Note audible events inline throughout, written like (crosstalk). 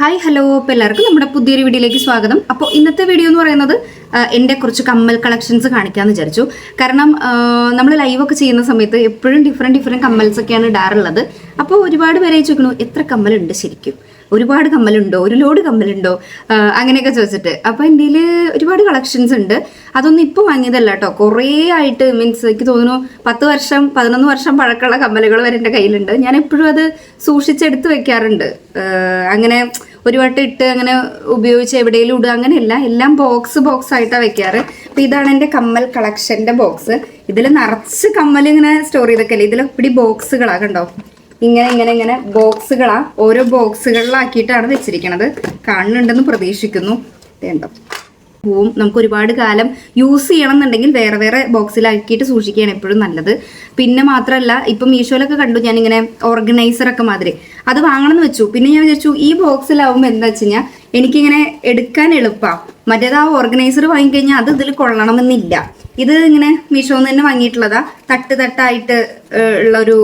Hi hello അപ്പോൾ എല്ലാവർക്കും നമ്മുടെ പുതിയൊരു വീഡിയോയിലേക്ക് സ്വാഗതം. അപ്പോൾ ഇന്നത്തെ വീഡിയോ എന്ന് പറയുന്നത് എന്റെ കുറച്ച് കമ്മൽ കളക്ഷൻസ് കാണിക്കാമെന്ന് വിചാരിച്ചു. കാരണം നമ്മൾ ലൈവൊക്കെ ചെയ്യുന്ന സമയത്ത് എപ്പോഴും ഡിഫറെന്റ് ഡിഫറെന്റ് കമ്മൽസ് ഒക്കെയാണ് ഇടാറുള്ളത്. അപ്പോൾ ഒരുപാട് പേരെ ചോദിക്കണു എത്ര കമ്മലുണ്ട് ശരിക്കും? ഒരുപാട് കമ്മലുണ്ടോ? ഒരു ലോഡ് കമ്മലുണ്ടോ? അങ്ങനെയൊക്കെ ചോദിച്ചിട്ട്. അപ്പോൾ എന്റെ ഒരുപാട് കളക്ഷൻസ് ഉണ്ട്. അതൊന്നും ഇപ്പോൾ വാങ്ങിയതല്ല കേട്ടോ. കുറേ ആയിട്ട് മീൻസ് എനിക്ക് തോന്നുന്നു പത്ത് വർഷം പതിനൊന്ന് വർഷം പഴക്കമുള്ള കമ്മലുകൾ വരെ എന്റെ കയ്യിലുണ്ട്. ഞാൻ എപ്പോഴും അത് സൂക്ഷിച്ചെടുത്ത് വെക്കാറുണ്ട്. അങ്ങനെ ഒരു വട്ടം ഇട്ട് അങ്ങനെ ഉപയോഗിച്ച് എവിടെയും ഇടുക അങ്ങനെയല്ല. എല്ലാം ബോക്സ് ബോക്സ് ആയിട്ടാണ് വെക്കാറ്. അപ്പോൾ ഇതാണ് എന്റെ കമ്മൽ കളക്ഷന്റെ ബോക്സ് ഇതിൽ നിറച്ച് കമ്മൽ ഇങ്ങനെ സ്റ്റോർ ചെയ്തൊക്കെയല്ലേ ഇതിൽ ഇപ്പിടി ബോക്സുകളാണ് കണ്ടോ? ഇങ്ങനെ ഇങ്ങനെ ഇങ്ങനെ ബോക്സുകളാണ് ഓരോ ബോക്സുകളിലാക്കിയിട്ടാണ് വെച്ചിരിക്കണത്. കാണുന്നുണ്ടെന്ന് പ്രതീക്ഷിക്കുന്നു. വേണ്ടോ പോവും നമുക്ക് ഒരുപാട് കാലം യൂസ് ചെയ്യണം എന്നുണ്ടെങ്കിൽ വേറെ വേറെ ബോക്സിലാക്കിയിട്ട് സൂക്ഷിക്കുകയാണ് എപ്പോഴും നല്ലത്. പിന്നെ മാത്രമല്ല ഇപ്പം മീഷോയിലൊക്കെ കണ്ടു ഞാനിങ്ങനെ ഓർഗനൈസർ ഒക്കെ മാതിരി. അത് വാങ്ങണം എന്ന് വെച്ചു. പിന്നെ ഞാൻ വിചാരിച്ചു ഈ ബോക്സിലാവുമ്പോൾ എന്താ വെച്ച് എനിക്കിങ്ങനെ എടുക്കാൻ എളുപ്പമാണ് മറ്റേത് ആ ഓർഗനൈസർ വാങ്ങിക്കഴിഞ്ഞാൽ അത് ഇതിൽ കൊള്ളണമെന്നില്ല. ഇത് ഇങ്ങനെ മീഷോന്ന് തന്നെ വാങ്ങിയിട്ടുള്ളതാ. തട്ട് തട്ടായിട്ട് ഏഹ്, ഉള്ള ഒരു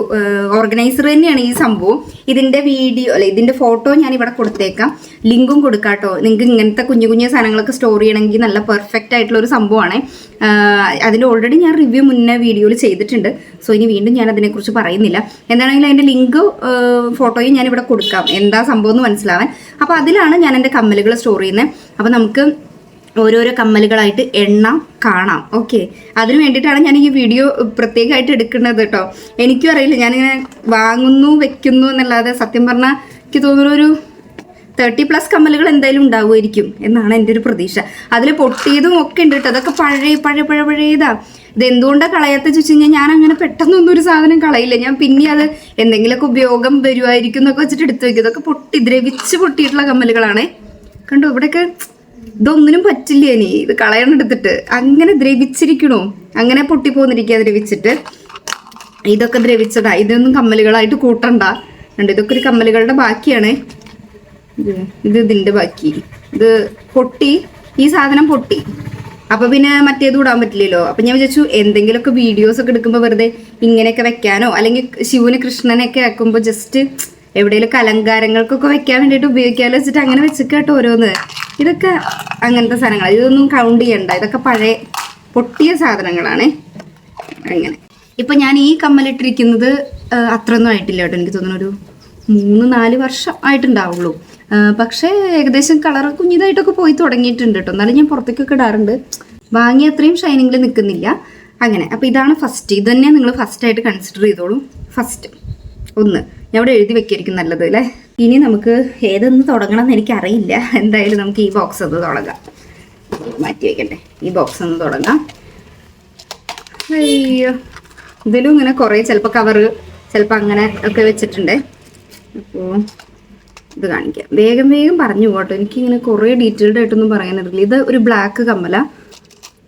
ഓർഗനൈസർ തന്നെയാണ് ഈ സംഭവം. ഇതിന്റെ വീഡിയോ അല്ലെ ഇതിന്റെ ഫോട്ടോ ഞാൻ ഇവിടെ കൊടുത്തേക്കാം ലിങ്കും കൊടുക്കാട്ടോ. നിങ്ങൾക്ക് ഇങ്ങനത്തെ കുഞ്ഞു കുഞ്ഞു സാധനങ്ങളൊക്കെ സ്റ്റോർ ചെയ്യണമെങ്കിൽ നല്ല പെർഫെക്റ്റ് ആയിട്ടുള്ള ഒരു സംഭവമാണ് അതിന്റെ ഓൾറെഡി ഞാൻ റിവ്യൂ മുന്നേ വീഡിയോയിൽ ചെയ്തിട്ടുണ്ട്. സോ ഇനി വീണ്ടും ഞാൻ അതിനെക്കുറിച്ച് പറയുന്നില്ല. എന്താണെങ്കിലും അതിന്റെ ലിങ്ക് ഫോട്ടോയും ഞാൻ ഇവിടെ കൊടുക്കാം. എന്താ സംഭവം എന്ന് മനസ്സിലാവാൻ. അപ്പോൾ അതിലാണ് ഞാൻ എന്റെ കമ്മലുകൾ സ്റ്റോർ ചെയ്യുന്നത് അപ്പോൾ നമുക്ക് ഓരോരോ കമ്മലുകളായിട്ട് എണ്ണാം കാണാം. ഓക്കെ അതിന് വേണ്ടിയിട്ടാണ് ഞാൻ ഈ വീഡിയോ പ്രത്യേകമായിട്ട് എടുക്കുന്നത് കേട്ടോ എനിക്കും അറിയില്ല. ഞാനിങ്ങനെ വാങ്ങുന്നു വെക്കുന്നു എന്നല്ലാതെ സത്യം പറഞ്ഞാൽ എനിക്ക് തോന്നുന്നു ഒരു തേർട്ടി പ്ലസ് കമ്മലുകൾ എന്തായാലും ഉണ്ടാവുമായിരിക്കും എന്നാണ് എന്റെ ഒരു പ്രതീക്ഷ. അതിൽ പൊട്ടിയതും ഒക്കെ ഉണ്ട് കേട്ടോ അതൊക്കെ പഴയ പഴയ പഴയ പഴയതാ. ഇത് എന്തുകൊണ്ടാണ് കളയാത്ത ചോദിച്ചു കഴിഞ്ഞാൽ ഞാൻ അങ്ങനെ പെട്ടെന്നൊന്നും ഒരു സാധനം കളയില്ല. ഞാൻ പിന്നെ അത് എന്തെങ്കിലുമൊക്കെ ഉപയോഗം വരുമായിരിക്കും എന്നൊക്കെ വെച്ചിട്ട് എടുത്തു വയ്ക്കും ഇതൊക്കെ പൊട്ടി ദ്രവിച്ച് പൊട്ടിയിട്ടുള്ള കമ്മലുകളാണേ. കണ്ടു? ഇവിടെയൊക്കെ ഇതൊന്നിനും പറ്റില്ല ഇനി. ഇത് കളയണെടുത്തിട്ട് അങ്ങനെ ദ്രവിച്ചിരിക്കണോ. അങ്ങനെ പൊട്ടിപ്പോന്നിരിക്കുക ദ്രവിച്ചിട്ട്. ഇതൊക്കെ ദ്രവിച്ചതാ. ഇതൊന്നും കമ്മലുകളായിട്ട് കൂട്ടണ്ട. കണ്ടോ? ഇതൊക്കെ ഒരു കമ്മലുകളുടെ ബാക്കിയാണ്. ഇത് ഇതിന്റെ ബാക്കി. ഇത് പൊട്ടി. ഈ സാധനം പൊട്ടി. അപ്പൊ പിന്നെ മറ്റേത് വിടാൻ പറ്റില്ലല്ലോ. അപ്പൊ ഞാൻ വിചാരിച്ചു എന്തെങ്കിലുമൊക്കെ വീഡിയോസ് ഒക്കെ എടുക്കുമ്പോൾ വെറുതെ ഇങ്ങനെയൊക്കെ വെക്കാനോ? അല്ലെങ്കിൽ ശിവന് കൃഷ്ണനെയൊക്കെ വെക്കുമ്പോൾ ജസ്റ്റ് എവിടെയെങ്കിലും അലങ്കാരങ്ങൾക്കൊക്കെ വെക്കാൻ വേണ്ടിയിട്ട് ഉപയോഗിക്കാമല്ലോ വെച്ചിട്ട് അങ്ങനെ വെച്ചിട്ട് ഓരോന്ന്. ഇതൊക്കെ അങ്ങനത്തെ സാധനങ്ങൾ ഇതൊന്നും കൗണ്ട് ചെയ്യണ്ട. ഇതൊക്കെ പഴയ പൊട്ടിയ സാധനങ്ങളാണ്. അങ്ങനെ. ഇപ്പം ഞാൻ ഈ കമ്മലിട്ടിരിക്കുന്നത് അത്രയൊന്നും ആയിട്ടില്ല കേട്ടോ. എനിക്ക് തോന്നുന്നു ഒരു മൂന്ന് നാല് വർഷം ആയിട്ടുണ്ടാവുള്ളൂ. പക്ഷേ ഏകദേശം കളർ കുഞ്ഞിതായിട്ടൊക്കെ പോയി തുടങ്ങിയിട്ടുണ്ട് കേട്ടോ. എന്നാലും ഞാൻ പുറത്തേക്കൊക്കെ ഇടാറുണ്ട്. വാങ്ങിയ അത്രയും ഷൈനിങ്ങിൽ നിൽക്കുന്നില്ല അങ്ങനെ. അപ്പോൾ ഇതാണ് ഫസ്റ്റ് ഇത് തന്നെ നിങ്ങൾ ഫസ്റ്റായിട്ട് കൺസിഡർ ചെയ്തോളൂ. ഫസ്റ്റ് ഒന്ന്. ഞാൻ ഇവിടെ എഴുതി വെക്കായിരിക്കും നല്ലത് അല്ലേ? ഇനി നമുക്ക് ഏതൊന്ന് തുടങ്ങണം എന്ന് എനിക്കറിയില്ല. എന്തായാലും നമുക്ക് ഈ ബോക്സ് ഒന്ന് തുടങ്ങാം. മാറ്റി വെക്കട്ടെ. ഈ ബോക്സ് ഒന്ന് തുടങ്ങാം. അയ്യോ. ഇതിലും ഇങ്ങനെ കുറേ ചിലപ്പോൾ കവറ് ചിലപ്പോൾ അങ്ങനെ ഒക്കെ വെച്ചിട്ടുണ്ട്. അപ്പോൾ ഇത് കാണിക്കാം. വേഗം വേഗം പറഞ്ഞു പോട്ടോ എനിക്കിങ്ങനെ കുറേ ഡീറ്റെയിൽഡ് ആയിട്ടൊന്നും പറയാനറിയില്ല. ഇത് ഒരു ബ്ലാക്ക് കമ്മല.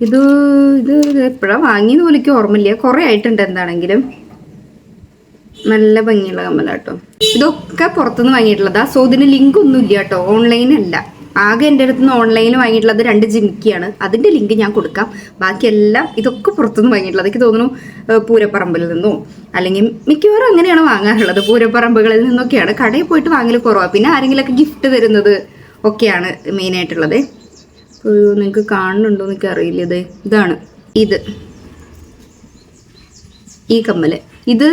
ഇത് ഇത് എപ്പോഴാണ് വാങ്ങിയെന്ന് പോലെ എനിക്ക് ഓർമ്മയില്ല. കുറേ ആയിട്ടുണ്ട് എന്താണെങ്കിലും. നല്ല ഭംഗിയുള്ള കമ്മല കേട്ടോ ഇതൊക്കെ പുറത്തുനിന്ന് വാങ്ങിയിട്ടുള്ളതാ. സോ ഇതിന് ലിങ്ക് ഒന്നും ഇല്ല കേട്ടോ. ഓൺലൈൻ അല്ല. ആകെ എന്റെ അടുത്ത് നിന്ന് ഓൺലൈനിൽ വാങ്ങിയിട്ടുള്ളത് രണ്ട് ജിമിക്കിയാണ്. അതിന്റെ ലിങ്ക് ഞാൻ കൊടുക്കാം. ബാക്കിയെല്ലാം ഇതൊക്കെ പുറത്തുനിന്ന് വാങ്ങിയിട്ടുള്ളത്. എനിക്ക് തോന്നുന്നു പൂരപ്പറമ്പിൽ നിന്നോ അല്ലെങ്കിൽ മിക്കവാറും അങ്ങനെയാണ് വാങ്ങാറുള്ളത്. പൂരപ്പറമ്പുകളിൽ നിന്നൊക്കെയാണ്. കടയിൽ പോയിട്ട് വാങ്ങൽ കുറവാണ് പിന്നെ ആരെങ്കിലുമൊക്കെ ഗിഫ്റ്റ് തരുന്നത് ഒക്കെയാണ് മെയിനായിട്ടുള്ളത് അപ്പോൾ നിങ്ങൾക്ക് കാണുന്നുണ്ടോ എന്നൊക്കെ അറിയില്ല ഇത്. ഇതാണ്. ഇത്. ഈ കമ്മൽ. ഇത്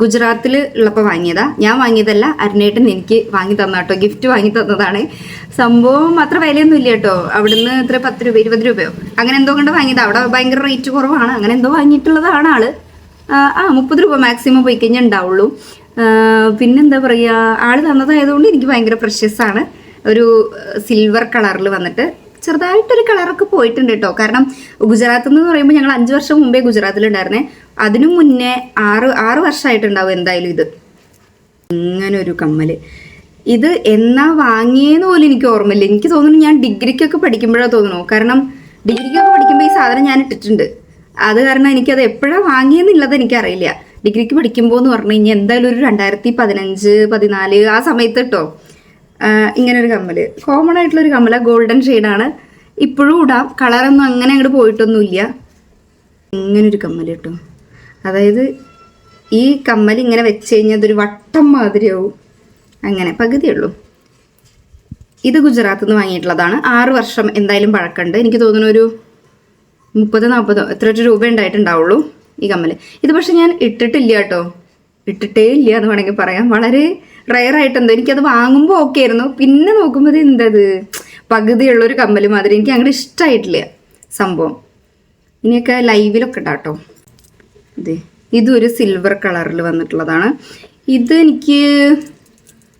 ഗുജറാത്തിൽ ഉള്ളപ്പോൾ വാങ്ങിയതാ. ഞാൻ വാങ്ങിയതല്ല അരുണേട്ടൻ എനിക്ക് വാങ്ങി തന്ന കേട്ടോ ഗിഫ്റ്റ് വാങ്ങി തന്നതാണ്. സംഭവം അത്ര വിലയൊന്നും ഇല്ല കേട്ടോ. അവിടുന്ന് എത്ര? പത്ത് രൂപ ഇരുപത് രൂപയോ? അങ്ങനെ എന്തോ കൊണ്ട് വാങ്ങിയത്. അവിടെ ഭയങ്കര റേറ്റ് കുറവാണ്. അങ്ങനെ എന്തോ വാങ്ങിയിട്ടുള്ളതാണ് ആൾ. ആ, മുപ്പത് രൂപ മാക്സിമം പോയി കഴിഞ്ഞാൽ ഉണ്ടാവുള്ളൂ. പിന്നെന്താ പറയുക ആൾ തന്നതായതുകൊണ്ട് എനിക്ക് ഭയങ്കര പ്രഷ്യസ് ആണ്. ഒരു സിൽവർ കളറിൽ വന്നിട്ട് ചെറുതായിട്ടൊരു കളറൊക്കെ പോയിട്ടുണ്ട് കേട്ടോ. കാരണം ഗുജറാത്തിൽ നിന്ന് പറയുമ്പോൾ ഞങ്ങൾ അഞ്ച് വർഷം മുമ്പേ ഗുജറാത്തിലുണ്ടായിരുന്നേ. അതിനു മുന്നേ ആറ് ആറ് വർഷമായിട്ടുണ്ടാവും എന്തായാലും ഇത്. ഇങ്ങനെ ഒരു കമ്മൽ. ഇത് എന്നാ വാങ്ങിയെന്ന് പോലും എനിക്ക് ഓർമ്മയില്ല. എനിക്ക് തോന്നുന്നു ഞാൻ ഡിഗ്രിക്കൊക്കെ പഠിക്കുമ്പോഴാണ് തോന്നുന്നു. കാരണം ഡിഗ്രിക്കൊക്കെ പഠിക്കുമ്പോൾ ഈ സാധനം ഞാൻ ഇട്ടിട്ടുണ്ട്. അത് കാരണം എനിക്കത് എപ്പോഴാണ് വാങ്ങിയെന്നുള്ളത് എനിക്കറിയില്ല. ഡിഗ്രിക്ക് പഠിക്കുമ്പോൾ എന്ന് പറഞ്ഞു കഴിഞ്ഞാൽ എന്തായാലും ഒരു രണ്ടായിരത്തി പതിനഞ്ച് പതിനാല് ആ സമയത്ത് കേട്ടോ ഇങ്ങനെ ഒരു കമ്മൽ. കോമൺ ആയിട്ടുള്ള ഒരു കമ്മല ഗോൾഡൻ ഷെയ്ഡാണ് ഇപ്പോഴും ഇടാം. കളറൊന്നും അങ്ങനെ അങ്ങോട്ട് പോയിട്ടൊന്നുമില്ല. ഇങ്ങനൊരു കമ്മൽ കേട്ടോ അതായത് ഈ കമ്മൽ ഇങ്ങനെ വെച്ച് കഴിഞ്ഞാൽ അതൊരു വട്ടം മാതിരിയാവും. അങ്ങനെ പകുതിയുള്ളൂ. ഇത് ഗുജറാത്തിൽ നിന്ന് വാങ്ങിയിട്ടുള്ളതാണ്. ആറ് വർഷം എന്തായാലും പഴക്കമുണ്ട്. എനിക്ക് തോന്നുന്നു ഒരു മുപ്പത് നാൽപ്പതോ എത്ര രൂപ ഉണ്ടായിട്ടുണ്ടാവുള്ളൂ ഈ കമ്മൽ ഇത് പക്ഷേ ഞാൻ ഇട്ടിട്ടില്ല കേട്ടോ. ഇട്ടിട്ടേ ഇല്ല എന്ന് വേണമെങ്കിൽ പറയാം. വളരെ റയർ ആയിട്ടെന്തോ എനിക്കത് വാങ്ങുമ്പോൾ ഓക്കെ ആയിരുന്നു. പിന്നെ നോക്കുമ്പോൾ എന്തത്? പകുതിയുള്ള ഒരു കമ്മൽ മാതിരി. എനിക്ക് അങ്ങോട്ട് ഇഷ്ടമായിട്ടില്ല സംഭവം. ഇനിയൊക്കെ ലൈവിലൊക്കെ ഉണ്ടാട്ടോ ഇതേ ഇതും ഒരു സിൽവർ കളറിൽ വന്നിട്ടുള്ളതാണ്. ഇത് എനിക്ക്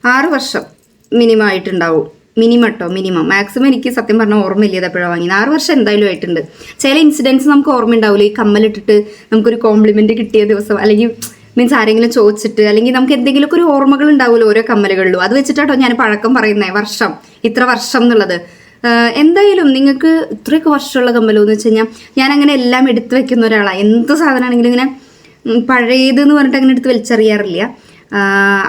ആറ് വർഷം മിനിമം ആയിട്ടുണ്ടാവും. മിനിമം കേട്ടോ മിനിമം മാക്സിമം എനിക്ക് സത്യം പറഞ്ഞാൽ ഓർമ്മയില്ല എപ്പോഴാണ് വാങ്ങിയത്. ആറ് വർഷം എന്തായാലും ആയിട്ടുണ്ട്. ചില ഇൻസിഡൻസ് നമുക്ക് ഓർമ്മ ഉണ്ടാവില്ല ഈ കമ്മലിട്ടിട്ട് നമുക്കൊരു കോംപ്ലിമെന്റ് കിട്ടിയ ദിവസം അല്ലെങ്കിൽ മീൻസ് ആരെങ്കിലും ചോദിച്ചിട്ട് അല്ലെങ്കിൽ നമുക്ക് എന്തെങ്കിലുമൊക്കെ ഒരു ഓർമ്മകൾ ഉണ്ടാവുമല്ലോ ഓരോ കമ്മലുകളിലും. അത് വെച്ചിട്ടാട്ടോ ഞാൻ പഴക്കം പറയുന്നത് വർഷം. ഇത്ര വർഷം എന്നുള്ളത്. എന്തായാലും നിങ്ങൾക്ക് ഇത്രയൊക്കെ വർഷമുള്ള കമ്മലോ എന്ന് വെച്ച് കഴിഞ്ഞാൽ ഞാൻ അങ്ങനെ എല്ലാം എടുത്തു വെക്കുന്ന ഒരാളാണ് എന്ത് സാധനമാണെങ്കിലും ഇങ്ങനെ പഴയതെന്ന് പറഞ്ഞിട്ട് അങ്ങനെ എടുത്ത് വലിച്ചെറിയാറില്ല.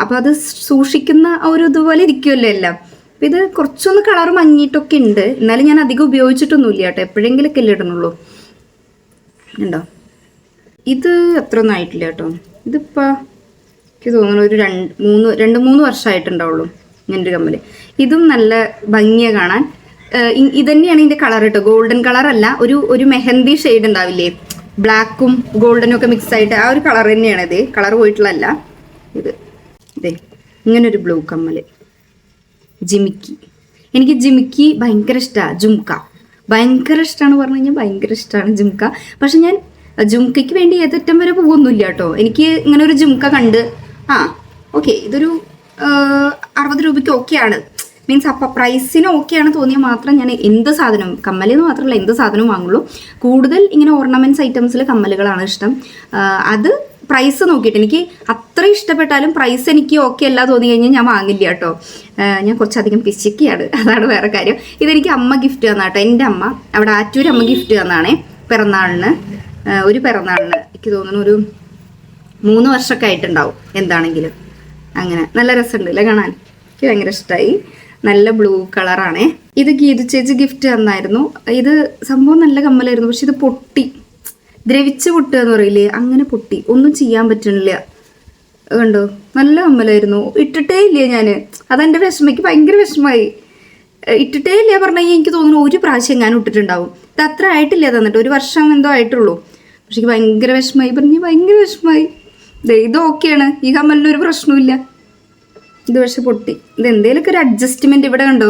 അപ്പോൾ അത് സൂക്ഷിക്കുന്ന ഒരു ഇതുപോലെ ഇരിക്കുമല്ലോ എല്ലാം. അപ്പം ഇത് കുറച്ചൊന്ന് കളർ മങ്ങിയിട്ടൊക്കെ ഉണ്ട്. എന്നാലും ഞാൻ അധികം ഉപയോഗിച്ചിട്ടൊന്നുമില്ല കേട്ടോ. എപ്പോഴെങ്കിലൊക്കെ അല്ലേ ഇടുന്നുള്ളൂ. ഉണ്ടോ ഇത് അത്ര ഒന്നും ആയിട്ടില്ല കേട്ടോ. ഇതിപ്പോൾ എനിക്ക് തോന്നുന്നു ഒരു രണ്ട് മൂന്ന് രണ്ട് മൂന്ന് വർഷമായിട്ടുണ്ടാവുള്ളൂ ഇങ്ങനൊരു കമ്മൽ ഇതും നല്ല ഭംഗിയാണ് കാണാൻ. ഇതന്നെയാണ് ഇതിന്റെ കളർ കേട്ടോ ഗോൾഡൻ കളർ അല്ല ഒരു ഒരു മെഹന്തി ഷെയ്ഡ് ഉണ്ടാവില്ലേ? ബ്ലാക്കും ഗോൾഡനും ഒക്കെ മിക്സ് ആയിട്ട് ആ ഒരു കളർ തന്നെയാണ് ഇത്. കളർ പോയിട്ടുള്ളതല്ല. ഇത് ഇതേ ഇങ്ങനെ ഒരു ബ്ലൂ കമ്മൽ ജിമിക്കി. എനിക്ക് ജിമിക്കി ഭയങ്കര ഇഷ്ടമാണ് ജുംക്ക ഭയങ്കര ഇഷ്ടമാണ് പറഞ്ഞു കഴിഞ്ഞാൽ ഭയങ്കര ഇഷ്ടമാണ് ജുംക്ക പക്ഷെ ഞാൻ ജുംക്കയ്ക്ക് വേണ്ടി ഏതറ്റം വരെ പോകുന്നില്ല കേട്ടോ. എനിക്ക് ഇങ്ങനെ ഒരു ജുംക്ക കണ്ട് ആ ഓക്കെ ഇതൊരു അറുപത് രൂപയ്ക്ക് ഓക്കെയാണ് മീൻസ് അപ്പം പ്രൈസിന് ഓക്കെയാണ് തോന്നിയാൽ മാത്രം ഞാൻ എന്ത് സാധനവും നിന്ന് മാത്രമല്ല എന്ത് സാധനവും വാങ്ങുള്ളൂ. കൂടുതൽ ഇങ്ങനെ ഓർണമെന്റ്സ് ഐറ്റംസിൽ കമ്മലുകളാണ് ഇഷ്ടം. അത് പ്രൈസ് നോക്കിയിട്ട് എനിക്ക് അത്ര ഇഷ്ടപ്പെട്ടാലും പ്രൈസ് എനിക്ക് ഓക്കെ അല്ല തോന്നി കഴിഞ്ഞാൽ ഞാൻ വാങ്ങില്ല കേട്ടോ. ഞാൻ കുറച്ചധികം പിശിക്കുകയാണ് അതാണ് വേറെ കാര്യം. ഇതെനിക്ക് അമ്മ ഗിഫ്റ്റ് തന്ന കേട്ടോ എന്റെ അമ്മ. അവിടെ ആറ്റൂർ അമ്മ ഗിഫ്റ്റ് തന്നാണേ പിറന്നാളിന്. ഒരു പിറന്നാളിന് എനിക്ക് തോന്നുന്നു ഒരു മൂന്ന് വർഷമൊക്കെ ആയിട്ടുണ്ടാവും എന്താണെങ്കിലും. അങ്ങനെ നല്ല രസമുണ്ട് അല്ലേ കാണാൻ? എനിക്ക് ഭയങ്കര ഇഷ്ടമായി നല്ല ബ്ലൂ കളറാണേ ഇത് ഗീതു ചേച്ചി ഗിഫ്റ്റ് തന്നായിരുന്നു. ഇത് സംഭവം നല്ല കമ്മലായിരുന്നു. പക്ഷെ ഇത് പൊട്ടി. ദ്രവിച്ച് പൊട്ടുക എന്ന് പറയില്ലേ? അങ്ങനെ പൊട്ടി. ഒന്നും ചെയ്യാൻ പറ്റണില്ല. കണ്ടോ? നല്ല കമ്മലായിരുന്നു. ഇട്ടിട്ടേ ഇല്ല ഞാൻ അതെന്റെ വിഷമയ്ക്ക് ഭയങ്കര വിഷമമായി. ഇട്ടിട്ടേ ഇല്ല പറഞ്ഞാൽ എനിക്ക് തോന്നുന്നു ഒരു പ്രാവശ്യം ഞാൻ ഇട്ടിട്ടുണ്ടാവും. ഇത് അത്ര ആയിട്ടില്ല തന്നിട്ട്. ഒരു വർഷം എന്തോ ആയിട്ടുള്ളൂ. പക്ഷെ ഭയങ്കര വിഷമമായി. പറഞ്ഞു ഭയങ്കര വിഷമമായി. ഇത് ഓക്കെയാണ് ഈ കമ്മലിനൊരു പ്രശ്നമില്ല ഇത് പക്ഷെ പൊട്ടി. ഇത് എന്തെങ്കിലുമൊക്കെ ഒരു അഡ്ജസ്റ്റ്മെന്റ് ഇവിടെ ഉണ്ടോ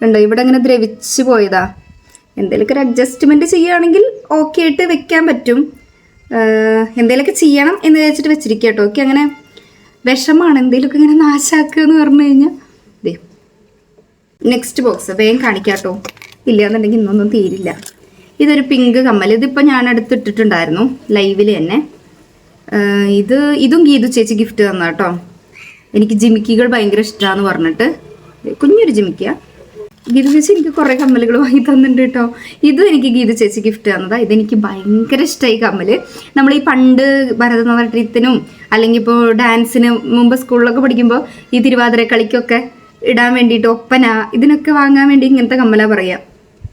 ഉണ്ടോ ഇവിടെ അങ്ങനെ ദ്രവിച്ച് പോയതാ. എന്തെങ്കിലുമൊക്കെ ഒരു അഡ്ജസ്റ്റ്മെന്റ് ചെയ്യുകയാണെങ്കിൽ ഓക്കെ ആയിട്ട് വെക്കാൻ പറ്റും. എന്തെങ്കിലുമൊക്കെ ചെയ്യണം എന്ന് വിചാരിച്ചിട്ട് വെച്ചിരിക്കുക കേട്ടോ ഓക്കെ അങ്ങനെ വിഷമാണ്. എന്തെങ്കിലുമൊക്കെ ഇങ്ങനെ നാശാക്കുക എന്ന് പറഞ്ഞു കഴിഞ്ഞാൽ ദേ നെക്സ്റ്റ് ബോക്സ് വേഗം കാണിക്കാട്ടോ ഇല്ല എന്നുണ്ടെങ്കിൽ ഇന്നൊന്നും തീരില്ല. ഇതൊരു പിങ്ക് കമ്മൽ. ഇതിപ്പോൾ ഞാൻ അടുത്തിട്ടിട്ടുണ്ടായിരുന്നു ലൈവിൽ തന്നെ. ഇത് ഇതും ഗീതു ചേച്ചി ഗിഫ്റ്റ് തന്ന കേട്ടോ എനിക്ക് ജിമിക്കികൾ ഭയങ്കര ഇഷ്ടമാന്ന് പറഞ്ഞിട്ട്. കുഞ്ഞൊരു ജിമിക്കുക ഗീത ചേച്ചി എനിക്ക് കുറേ കമ്മലുകൾ വാങ്ങി തന്നിട്ടുണ്ട് കേട്ടോ. ഇതും എനിക്ക് ഗീത ചേച്ചി ഗിഫ്റ്റ് തന്നതാ. ഇതെനിക്ക് ഭയങ്കര ഇഷ്ടമായി കമ്മൽ. നമ്മൾ ഈ പണ്ട് ഭരതനാട്യത്തിനും അല്ലെങ്കിൽ ഇപ്പോൾ ഡാൻസിന് മുമ്പ് സ്കൂളിലൊക്കെ പഠിക്കുമ്പോൾ ഈ തിരുവാതിര കളിക്കൊക്കെ ഇടാൻ വേണ്ടിയിട്ട് ഒപ്പന ഇതിനൊക്കെ വാങ്ങാൻ വേണ്ടി ഇങ്ങനത്തെ കമ്മല പറയാം.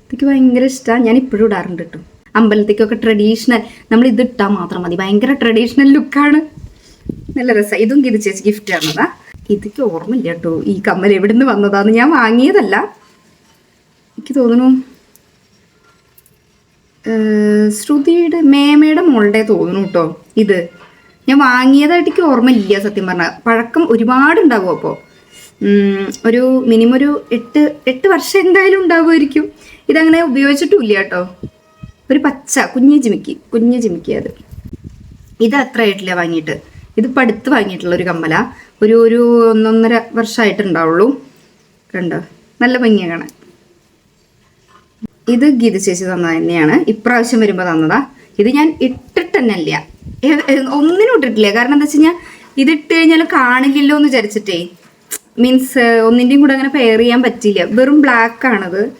എനിക്ക് ഭയങ്കര ഇഷ്ടമാണ് ഞാൻ ഇപ്പോഴും ഇടാറുണ്ട് കേട്ടോ. അമ്പലത്തേക്കൊക്കെ ട്രഡീഷണൽ നമ്മൾ ഇത് ഇട്ടാൽ മാത്രം മതി. ഭയങ്കര ട്രഡീഷണൽ ലുക്കാണ് നല്ല രസം. ഇതും ഗീത ചേച്ചി ഗിഫ്റ്റ് ആണതാ. ഓർമ്മ ഓർമ്മയില്ല കേട്ടോ. ഈ കമ്മൽ എവിടെ നിന്ന് വന്നതാന്ന് ഞാൻ വാങ്ങിയതല്ല. എനിക്ക് തോന്നുന്നു ശ്രുതിയുടെ മേമയുടെ മോളുടെ തോന്നുന്നു കേട്ടോ ഇത്. ഞാൻ വാങ്ങിയതായിട്ട് എനിക്ക് ഓർമ്മയില്ല സത്യം പറഞ്ഞാൽ പഴക്കം ഒരുപാട് ഉണ്ടാവും അപ്പോൾ ഒരു മിനിമം ഒരു എട്ട് എട്ട് വർഷം എന്തായാലും ഉണ്ടാവുമായിരിക്കും. ഇതങ്ങനെ ഉപയോഗിച്ചിട്ടുമില്ല കേട്ടോ. ഒരു പച്ച കുഞ്ഞു ജിമിക്കി കുഞ്ഞു ജിമിക്കി അത്. ഇത് അത്ര ആയിട്ടില്ല വാങ്ങിയിട്ട്. ഇതിപ്പോൾ അടുത്ത് വാങ്ങിയിട്ടുള്ള ഒരു കമ്മല. ഒരു ഒരു ഒന്നൊന്നര വർഷമായിട്ടുണ്ടാവുള്ളൂ കണ്ടോ? നല്ല ഭംഗിയാണ് കാണാൻ. ഇത് ഗീത ചേച്ചി തന്നത് തന്നെയാണ്. ഇപ്രാവശ്യം വരുമ്പോൾ തന്നതാ. ഇത് ഞാൻ ഇട്ടിട്ട് തന്നെ ഏ- ഒന്നിനും ഇട്ടിട്ടില്ല. കാരണം എന്താ വെച്ച് കഴിഞ്ഞാൽ ഇത് ഇട്ട് കഴിഞ്ഞാൽ കാണില്ലല്ലോ എന്ന് വിചാരിച്ചിട്ടേ. മീൻസ് ഒന്നിന്റെയും കൂടെ അങ്ങനെ പെയർ ചെയ്യാൻ പറ്റില്ല. വെറും ബ്ലാക്ക് ആണത്.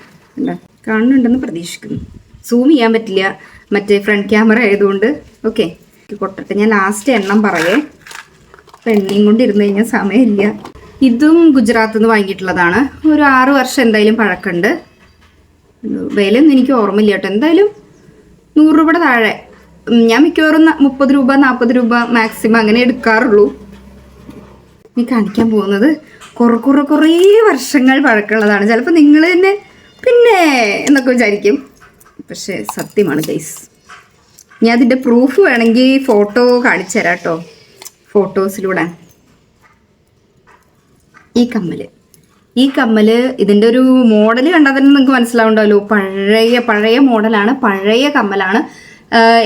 കാണുന്നുണ്ടെന്ന് പ്രതീക്ഷിക്കുന്നു. സൂം ചെയ്യാൻ പറ്റില്ല. മറ്റേ ഫ്രണ്ട് ക്യാമറ ആയതുകൊണ്ട്. ഓക്കെ കൊട്ടട്ടെ. ഞാൻ ലാസ്റ്റ് എണ്ണം പറയേ. അപ്പം എണ്ണയും കൊണ്ട് ഇരുന്ന് കഴിഞ്ഞാൽ സമയമില്ല. ഇതും ഗുജറാത്തിൽ നിന്ന് വാങ്ങിയിട്ടുള്ളതാണ്. ഒരു ആറ് വർഷം എന്തായാലും പഴക്കമുണ്ട്. വിലയൊന്നും എനിക്ക് ഓർമ്മയില്ല കേട്ടോ. എന്തായാലും നൂറ് രൂപയുടെ താഴെ. ഞാൻ മിക്കവാറും മുപ്പത് രൂപ നാൽപ്പത് രൂപ മാക്സിമം അങ്ങനെ എടുക്കാറുള്ളൂ. ഇനി കാണിക്കാൻ പോകുന്നത് കുറെ കുറെ കുറേ വർഷങ്ങൾ പഴക്കമുള്ളതാണ്. ചിലപ്പോൾ നിങ്ങൾ തന്നെ പിന്നെ എന്നൊക്കെ വിചാരിക്കും. പക്ഷേ സത്യമാണ് ഗൈസ്. ഞാൻ അതിന്റെ പ്രൂഫ് വേണമെങ്കിൽ ഫോട്ടോ കാണിച്ചു തരാം കേട്ടോ ഫോട്ടോസിലൂടെ ഈ കമ്മൽ. ഈ കമ്മൽ ഇതിന്റെ ഒരു മോഡൽ കണ്ടാൽ തന്നെ നിങ്ങൾക്ക് മനസ്സിലാവുണ്ടാവല്ലോ പഴയ പഴയ മോഡലാണ് പഴയ കമ്മലാണ്.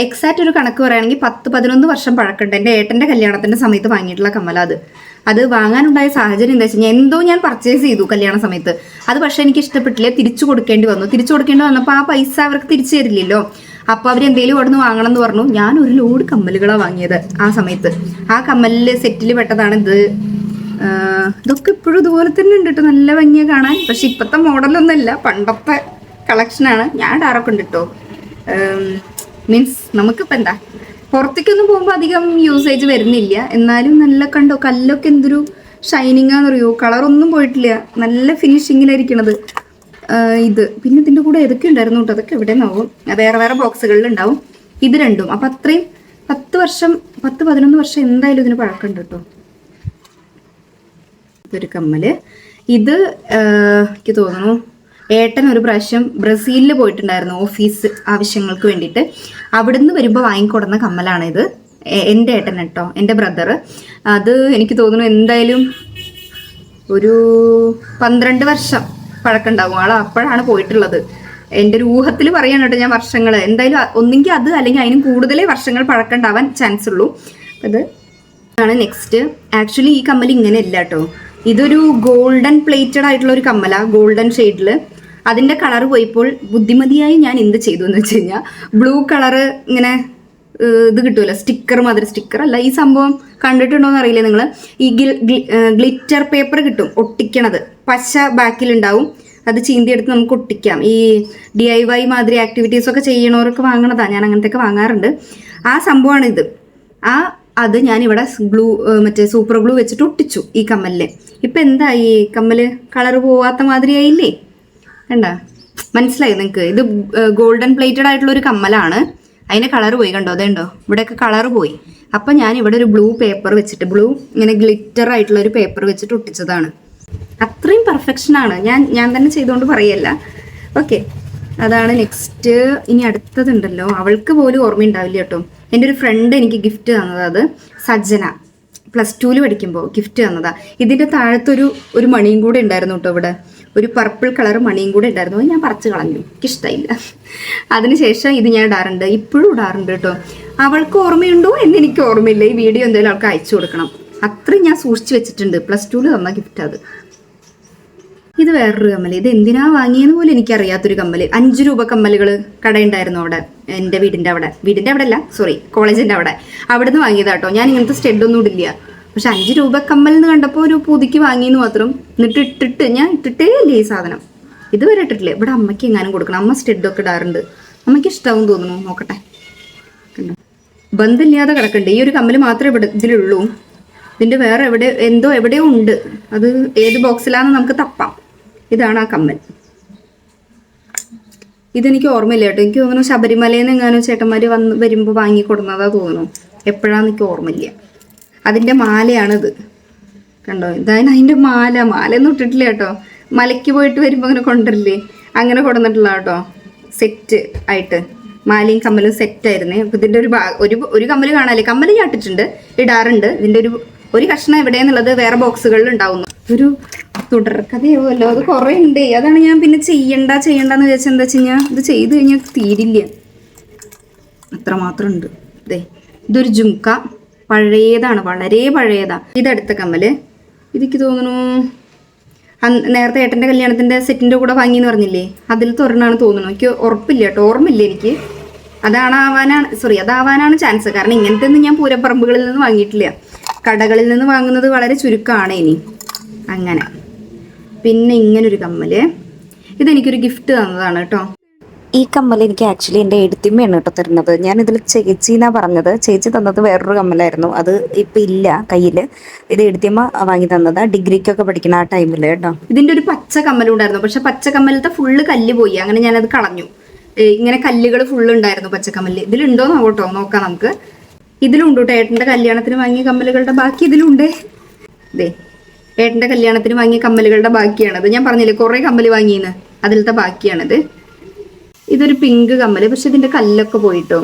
എക്സാക്റ്റ് ഒരു കണക്ക് പറയുകയാണെങ്കിൽ പത്ത് പതിനൊന്ന് വർഷം പഴക്കമുണ്ട്. എന്റെ ഏട്ടന്റെ കല്യാണത്തിന്റെ സമയത്ത് വാങ്ങിയിട്ടുള്ള കമ്മല അത്. അത് വാങ്ങാനുണ്ടായ സാഹചര്യം എന്താ വെച്ച് കഴിഞ്ഞാൽ എന്തോ ഞാൻ പർച്ചേസ് ചെയ്തു കല്യാണ സമയത്ത്. അത് പക്ഷേ എനിക്ക് ഇഷ്ടപ്പെട്ടില്ല. തിരിച്ചു കൊടുക്കേണ്ടി വന്നു. തിരിച്ചു കൊടുക്കേണ്ടി വന്നപ്പോൾ ആ പൈസ അവർക്ക് തിരിച്ചു തരില്ലല്ലോ. അപ്പോൾ അവർ എന്തെങ്കിലും അവിടെ നിന്ന് വാങ്ങണം എന്ന് പറഞ്ഞു. ഞാൻ ഒരു ലോഡ് കമ്മലുകളാണ് വാങ്ങിയത് ആ സമയത്ത്. ആ കമ്മലിൽ സെറ്റിൽ പെട്ടതാണ് ഇത്. ഇതൊക്കെ ഇപ്പോഴും ഇതുപോലെ തന്നെ ഉണ്ട് കേട്ടോ നല്ല ഭംഗിയാണ് കാണാൻ. പക്ഷെ ഇപ്പോഴത്തെ മോഡലൊന്നുമല്ല പണ്ടത്തെ കളക്ഷനാണ് ഞാൻ ഇടാറൊക്കെ ഉണ്ട് കേട്ടോ മീൻസ് നമുക്കിപ്പോൾ എന്താ? പുറത്തേക്കൊന്നും പോകുമ്പോൾ അധികം യൂസേജ് വരുന്നില്ല. എന്നാലും നല്ല കണ്ടോ? കല്ലൊക്കെ എന്തൊരു ഷൈനിങ് ആണെന്ന് അറിയോ കളറൊന്നും പോയിട്ടില്ല. നല്ല ഫിനിഷിങ്ങിലായിരിക്കണത് ഇത്. പിന്നെ ഇതിന്റെ കൂടെ ഏതൊക്കെ ഉണ്ടായിരുന്നു കേട്ടോ അതൊക്കെ എവിടെ നിന്നാവും വേറെ വേറെ ബോക്സുകളിൽ ഉണ്ടാവും. ഇത് രണ്ടും. അപ്പം അത്രയും പത്ത് വർഷം പത്ത് പതിനൊന്ന് വർഷം എന്തായാലും ഇതിന് പഴക്കമുണ്ട് കേട്ടോ ഇതൊരു കമ്മൽ. ഇത് എനിക്ക് തോന്നുന്നു ഏട്ടൻ ഒരു പ്രാവശ്യം ബ്രസീലിൽ പോയിട്ടുണ്ടായിരുന്നു ഓഫീസ് ആവശ്യങ്ങൾക്ക് വേണ്ടിയിട്ട്. അവിടുന്ന് വരുമ്പോൾ വാങ്ങിക്കൊടുന്ന കമ്മലാണ് ഇത് എന്റെ ഏട്ടൻ കേട്ടോ എന്റെ ബ്രദർ അത് എനിക്ക് തോന്നുന്നു എന്തായാലും ഒരു പന്ത്രണ്ട് വർഷം പഴക്കമുണ്ടാവും. ആൾ അപ്പോഴാണ് പോയിട്ടുള്ളത്. എന്റെ ഒരു ഊഹത്തിൽ പറയാണ് കേട്ടോ ഞാൻ വർഷങ്ങൾ എന്തായാലും ഒന്നെങ്കിൽ അത് അല്ലെങ്കിൽ അതിനും കൂടുതലേ വർഷങ്ങൾ പഴക്കമുണ്ടാവാൻ ചാൻസ് ഉള്ളൂ. അത് ആണ് നെക്സ്റ്റ് ആക്ച്വലി ഈ കമ്മൽ ഇങ്ങനെ അല്ല കേട്ടോ. ഇതൊരു ഗോൾഡൻ പ്ലേറ്റഡ് ആയിട്ടുള്ള ഒരു കമ്മല ഗോൾഡൻ ഷെയ്ഡിൽ അതിന്റെ കളർ പോയപ്പോൾ ബുദ്ധിമതിയായി ഞാൻ എന്ത് ചെയ്തു എന്ന് വെച്ച് കഴിഞ്ഞാൽ ബ്ലൂ കളറ് ഇങ്ങനെ ഇത് കിട്ടുമല്ലോ സ്റ്റിക്കർ മാതിരി സ്റ്റിക്കർ അല്ല ഈ സംഭവം കണ്ടിട്ടുണ്ടോ എന്ന് അറിയില്ല നിങ്ങൾ ഈ ഗ്ലിറ്റർ പേപ്പർ കിട്ടും ഒട്ടിക്കണത്. പശ ബാക്കിലുണ്ടാവും. അത് ചീന്തിയെടുത്ത് നമുക്ക് ഒട്ടിക്കാം. ഈ ഡി ഐ വൈ മാതിരി ആക്ടിവിറ്റീസ് ഒക്കെ വാങ്ങണതാണ് വാങ്ങണതാ. ഞാൻ അങ്ങനത്തെ ഒക്കെ വാങ്ങാറുണ്ട്. ആ സംഭവമാണ് ഇത് ആ അത് ഞാൻ ഇവിടെ ഗ്ലൂ മറ്റേ സൂപ്പർ ഗ്ലൂ വെച്ചിട്ട് ഒട്ടിച്ചു ഈ കമ്മലിൽ. ഇപ്പൊ എന്തായി? ഈ കമ്മൽ കളർ പോവാത്ത മാതിരി ആയില്ലേ? കണ്ട? മനസ്സിലായി നിങ്ങൾക്ക് ഇത് ഗോൾഡൻ പ്ലേറ്റഡ് ആയിട്ടുള്ള ഒരു കമ്മലാണ്. അതിന്റെ കളർ പോയി കണ്ടോ? അതുണ്ടോ ഇവിടെയൊക്കെ കളർ പോയി. അപ്പൊ ഞാൻ ഇവിടെ ഒരു ബ്ലൂ പേപ്പർ വെച്ചിട്ട് ബ്ലൂ ഇങ്ങനെ ഗ്ലിറ്റർ ആയിട്ടുള്ള ഒരു പേപ്പർ വെച്ചിട്ട് ഒട്ടിച്ചതാണ്. അത്രയും പെർഫെക്ഷൻ ആണ്. ഞാൻ ഞാൻ തന്നെ ചെയ്തുകൊണ്ട് പറയല്ല. ഓക്കെ അതാണ് നെക്സ്റ്റ് ഇനി അടുത്തതുണ്ടല്ലോ. അവൾക്ക് പോലും ഓർമ്മയുണ്ടാവില്ല കേട്ടോ. എന്റെ ഒരു ഫ്രണ്ട് എനിക്ക് ഗിഫ്റ്റ് തന്നത് അത് സജ്ജന. പ്ലസ് ടുവിൽ പഠിക്കുമ്പോൾ ഗിഫ്റ്റ് തന്നതാ. ഇതിന്റെ താഴത്തൊരു ഒരു മണിയും കൂടെ ഉണ്ടായിരുന്നു കേട്ടോ ഇവിടെ. ഒരു പർപ്പിൾ കളർ മണിയും കൂടെ ഉണ്ടായിരുന്നു. അത് ഞാൻ പറിച്ചു കളഞ്ഞു. എനിക്കിഷ്ടമില്ല അതിനുശേഷം ഇത് ഞാൻ ഇടാറുണ്ട്. ഇപ്പോഴും ഇടാറുണ്ട് കേട്ടോ. അവൾക്ക് ഓർമ്മയുണ്ടോ എന്ന് എനിക്ക് ഓർമ്മയില്ല. ഈ വീഡിയോ എന്തെങ്കിലും അവൾക്ക് അയച്ചു കൊടുക്കണം. അത്രയും ഞാൻ സൂക്ഷിച്ചു വെച്ചിട്ടുണ്ട്. പ്ലസ് ടുവിൽ തന്ന ഗിഫ്റ്റ് അത്. ഇത് വേറൊരു കമ്മൽ ഇത് എന്തിനാ വാങ്ങിയെന്ന് പോലും എനിക്കറിയാത്തൊരു കമ്മൽ അഞ്ച് രൂപ കമ്മലുകൾ കടയുണ്ടായിരുന്നു അവിടെ. എന്റെ വീടിന്റെ അവിടെ. വീടിന്റെ അവിടെ അല്ല സോറി കോളേജിന്റെ അവിടെ. അവിടെ നിന്ന് വാങ്ങിയതാട്ടോ. ഞാൻ ഇങ്ങനത്തെ സ്റ്റെഡ് ഒന്നും ഇടില്ല. പക്ഷെ അഞ്ച് രൂപ കമ്മൽ എന്ന് കണ്ടപ്പോൾ ഒരു പുതുക്കി വാങ്ങിയെന്ന് മാത്രം എന്നിട്ട് ഇട്ടിട്ട് ഞാൻ ഇട്ടിട്ടേ ഇല്ല ഈ സാധനം. ഇതുവരെ ഇട്ടിട്ടില്ല. ഇവിടെ അമ്മയ്ക്ക് എങ്ങാനും കൊടുക്കണം. അമ്മ സ്റ്റെഡൊക്കെ ഇടാറുണ്ട്. അമ്മയ്ക്ക് ഇഷ്ടമാവും തോന്നുന്നു. നോക്കട്ടെ. ബന്ധമില്ലാതെ കിടക്കണ്ട്. ഈ ഒരു കമ്മൽ മാത്രമേ ഇവിടെ ഇതിലുള്ളൂ. ഇതിന്റെ വേറെ എവിടെ എന്തോ എവിടെയോ ഉണ്ട്. അത് ഏത് ബോക്സിലാണെന്ന് നമുക്ക് തപ്പാം. ഇതാണ് ആ കമ്മൽ. ഇതെനിക്ക് ഓർമ്മയില്ല കേട്ടോ. എനിക്ക് തോന്നുന്നു ശബരിമലയിൽ നിന്ന് എങ്ങാനും ചേട്ടന്മാര് വന്ന് വരുമ്പോൾ വാങ്ങിക്കൊടുന്നതാ തോന്നുന്നു. എപ്പോഴാന്ന് എനിക്ക് ഓർമ്മയില്ല. അതിന്റെ മാലയാണിത്. കണ്ടോ? ഇതാണ് അതിന്റെ മാല. മാല ഒന്നും ഇട്ടിട്ടില്ല കേട്ടോ. മലയ്ക്ക് പോയിട്ട് വരുമ്പോൾ അങ്ങനെ കൊണ്ടല്ലേ അങ്ങനെ കൊടുന്നിട്ടില്ല കേട്ടോ. സെറ്റ് ആയിട്ട്. മാലയും കമ്മലും സെറ്റ് ആയിരുന്നേ. അപ്പൊ ഇതിന്റെ ഒരു ഒരു ഒരു കമ്മൽ കാണാല്ലേ? കമ്മൽ ഞാൻ ഇട്ടിട്ടുണ്ട്. ഇടാറുണ്ട്. ഇതിന്റെ ഒരു ഒരു കഷ്ണം എവിടെയെന്നുള്ളത് വേറെ ബോക്സുകളിൽ ഉണ്ടാവുന്നു. ഒരു തുടർക്കഥയാവുമല്ലോ. അത് കുറേ ഉണ്ട് അതാണ് ഞാൻ പിന്നെ ചെയ്യണ്ട ചെയ്യണ്ടെന്ന് വിചാരിച്ചാൽ എന്താ വെച്ച് കഴിഞ്ഞാൽ ഇത് ചെയ്ത് കഴിഞ്ഞാൽ തീരില്ല. അത്രമാത്രം ഉണ്ട് ഇതേ ഇതൊരു ജുംക്ക പഴയതാണ് വളരെ പഴയതാ. ഇതടുത്ത കമ്മൽ. ഇതിക്ക് തോന്നുന്നു നേരത്തെ ഏട്ടന്റെ കല്യാണത്തിന്റെ സെറ്റിന്റെ കൂടെ വാങ്ങിയെന്ന് പറഞ്ഞില്ലേ? അതിൽ തുറന്നാണ് തോന്നുന്നു. എനിക്ക് ഉറപ്പില്ല കേട്ടോ. ഓർമ്മയില്ല എനിക്ക്. അതാണ് ആവാനാണ് സോറി അതാവാനാണ് ചാൻസ്. കാരണം ഇങ്ങനത്തെ ഒന്നും ഞാൻ പൂരപ്പറമ്പുകളിൽ നിന്ന് വാങ്ങിയിട്ടില്ല. കടകളിൽ നിന്ന് വാങ്ങുന്നത് വളരെ ചുരുക്കമാണ് ഇനി. അങ്ങനെ. പിന്നെ ഇങ്ങനൊരു കമ്മൽ. ഇതെനിക്കൊരു ഗിഫ്റ്റ് തന്നതാണ് കേട്ടോ. ഈ കമ്മൽ എനിക്ക് ആക്ച്വലി എന്റെ എഴുത്തിമ്മയാണ് കേട്ടോ തരുന്നത്. ഞാൻ ഇതിൽ ചേച്ചി എന്നാ പറഞ്ഞത്? ചേച്ചി തന്നത് വേറൊരു കമ്മലായിരുന്നു. അത് ഇപ്പം ഇല്ല കയ്യിൽ ഇത് എഴുത്തിമ്മ വാങ്ങി തന്നതാ. ഡിഗ്രിക്കൊക്കെ പഠിക്കുന്ന ആ ടൈമിൽ കേട്ടോ. ഇതിന്റെ ഒരു പച്ച കമ്മലുണ്ടായിരുന്നു പക്ഷെ പച്ച കമ്മലത്തെ ഫുള്ള് കല്ല് പോയി. അങ്ങനെ ഞാനത് കളഞ്ഞു. ഇങ്ങനെ കല്ലുകൾ ഫുള്ള് ഉണ്ടായിരുന്നു പച്ചക്കമ്മലിൽ ഇതിലുണ്ടോ നോക്കട്ടോ. നോക്കാം നമുക്ക്. ഇതിലുണ്ട് കേട്ടോ ഏട്ടന്റെ കല്യാണത്തിന് വാങ്ങിയ കമ്മലുകളുടെ ബാക്കി ഇതിലുണ്ട്. ദേ ഏട്ടന്റെ കല്യാണത്തിന് വാങ്ങിയ കമ്മലുകളുടെ ബാക്കിയാണത് ഞാൻ പറഞ്ഞില്ലേ കുറെ കമ്മൽ വാങ്ങിയെന്ന് അതിലത്തെ ബാക്കിയാണത്. ഇതൊരു പിങ്ക് കമ്മൽ പക്ഷെ ഇതിന്റെ കല്ലൊക്കെ പോയിട്ടോ.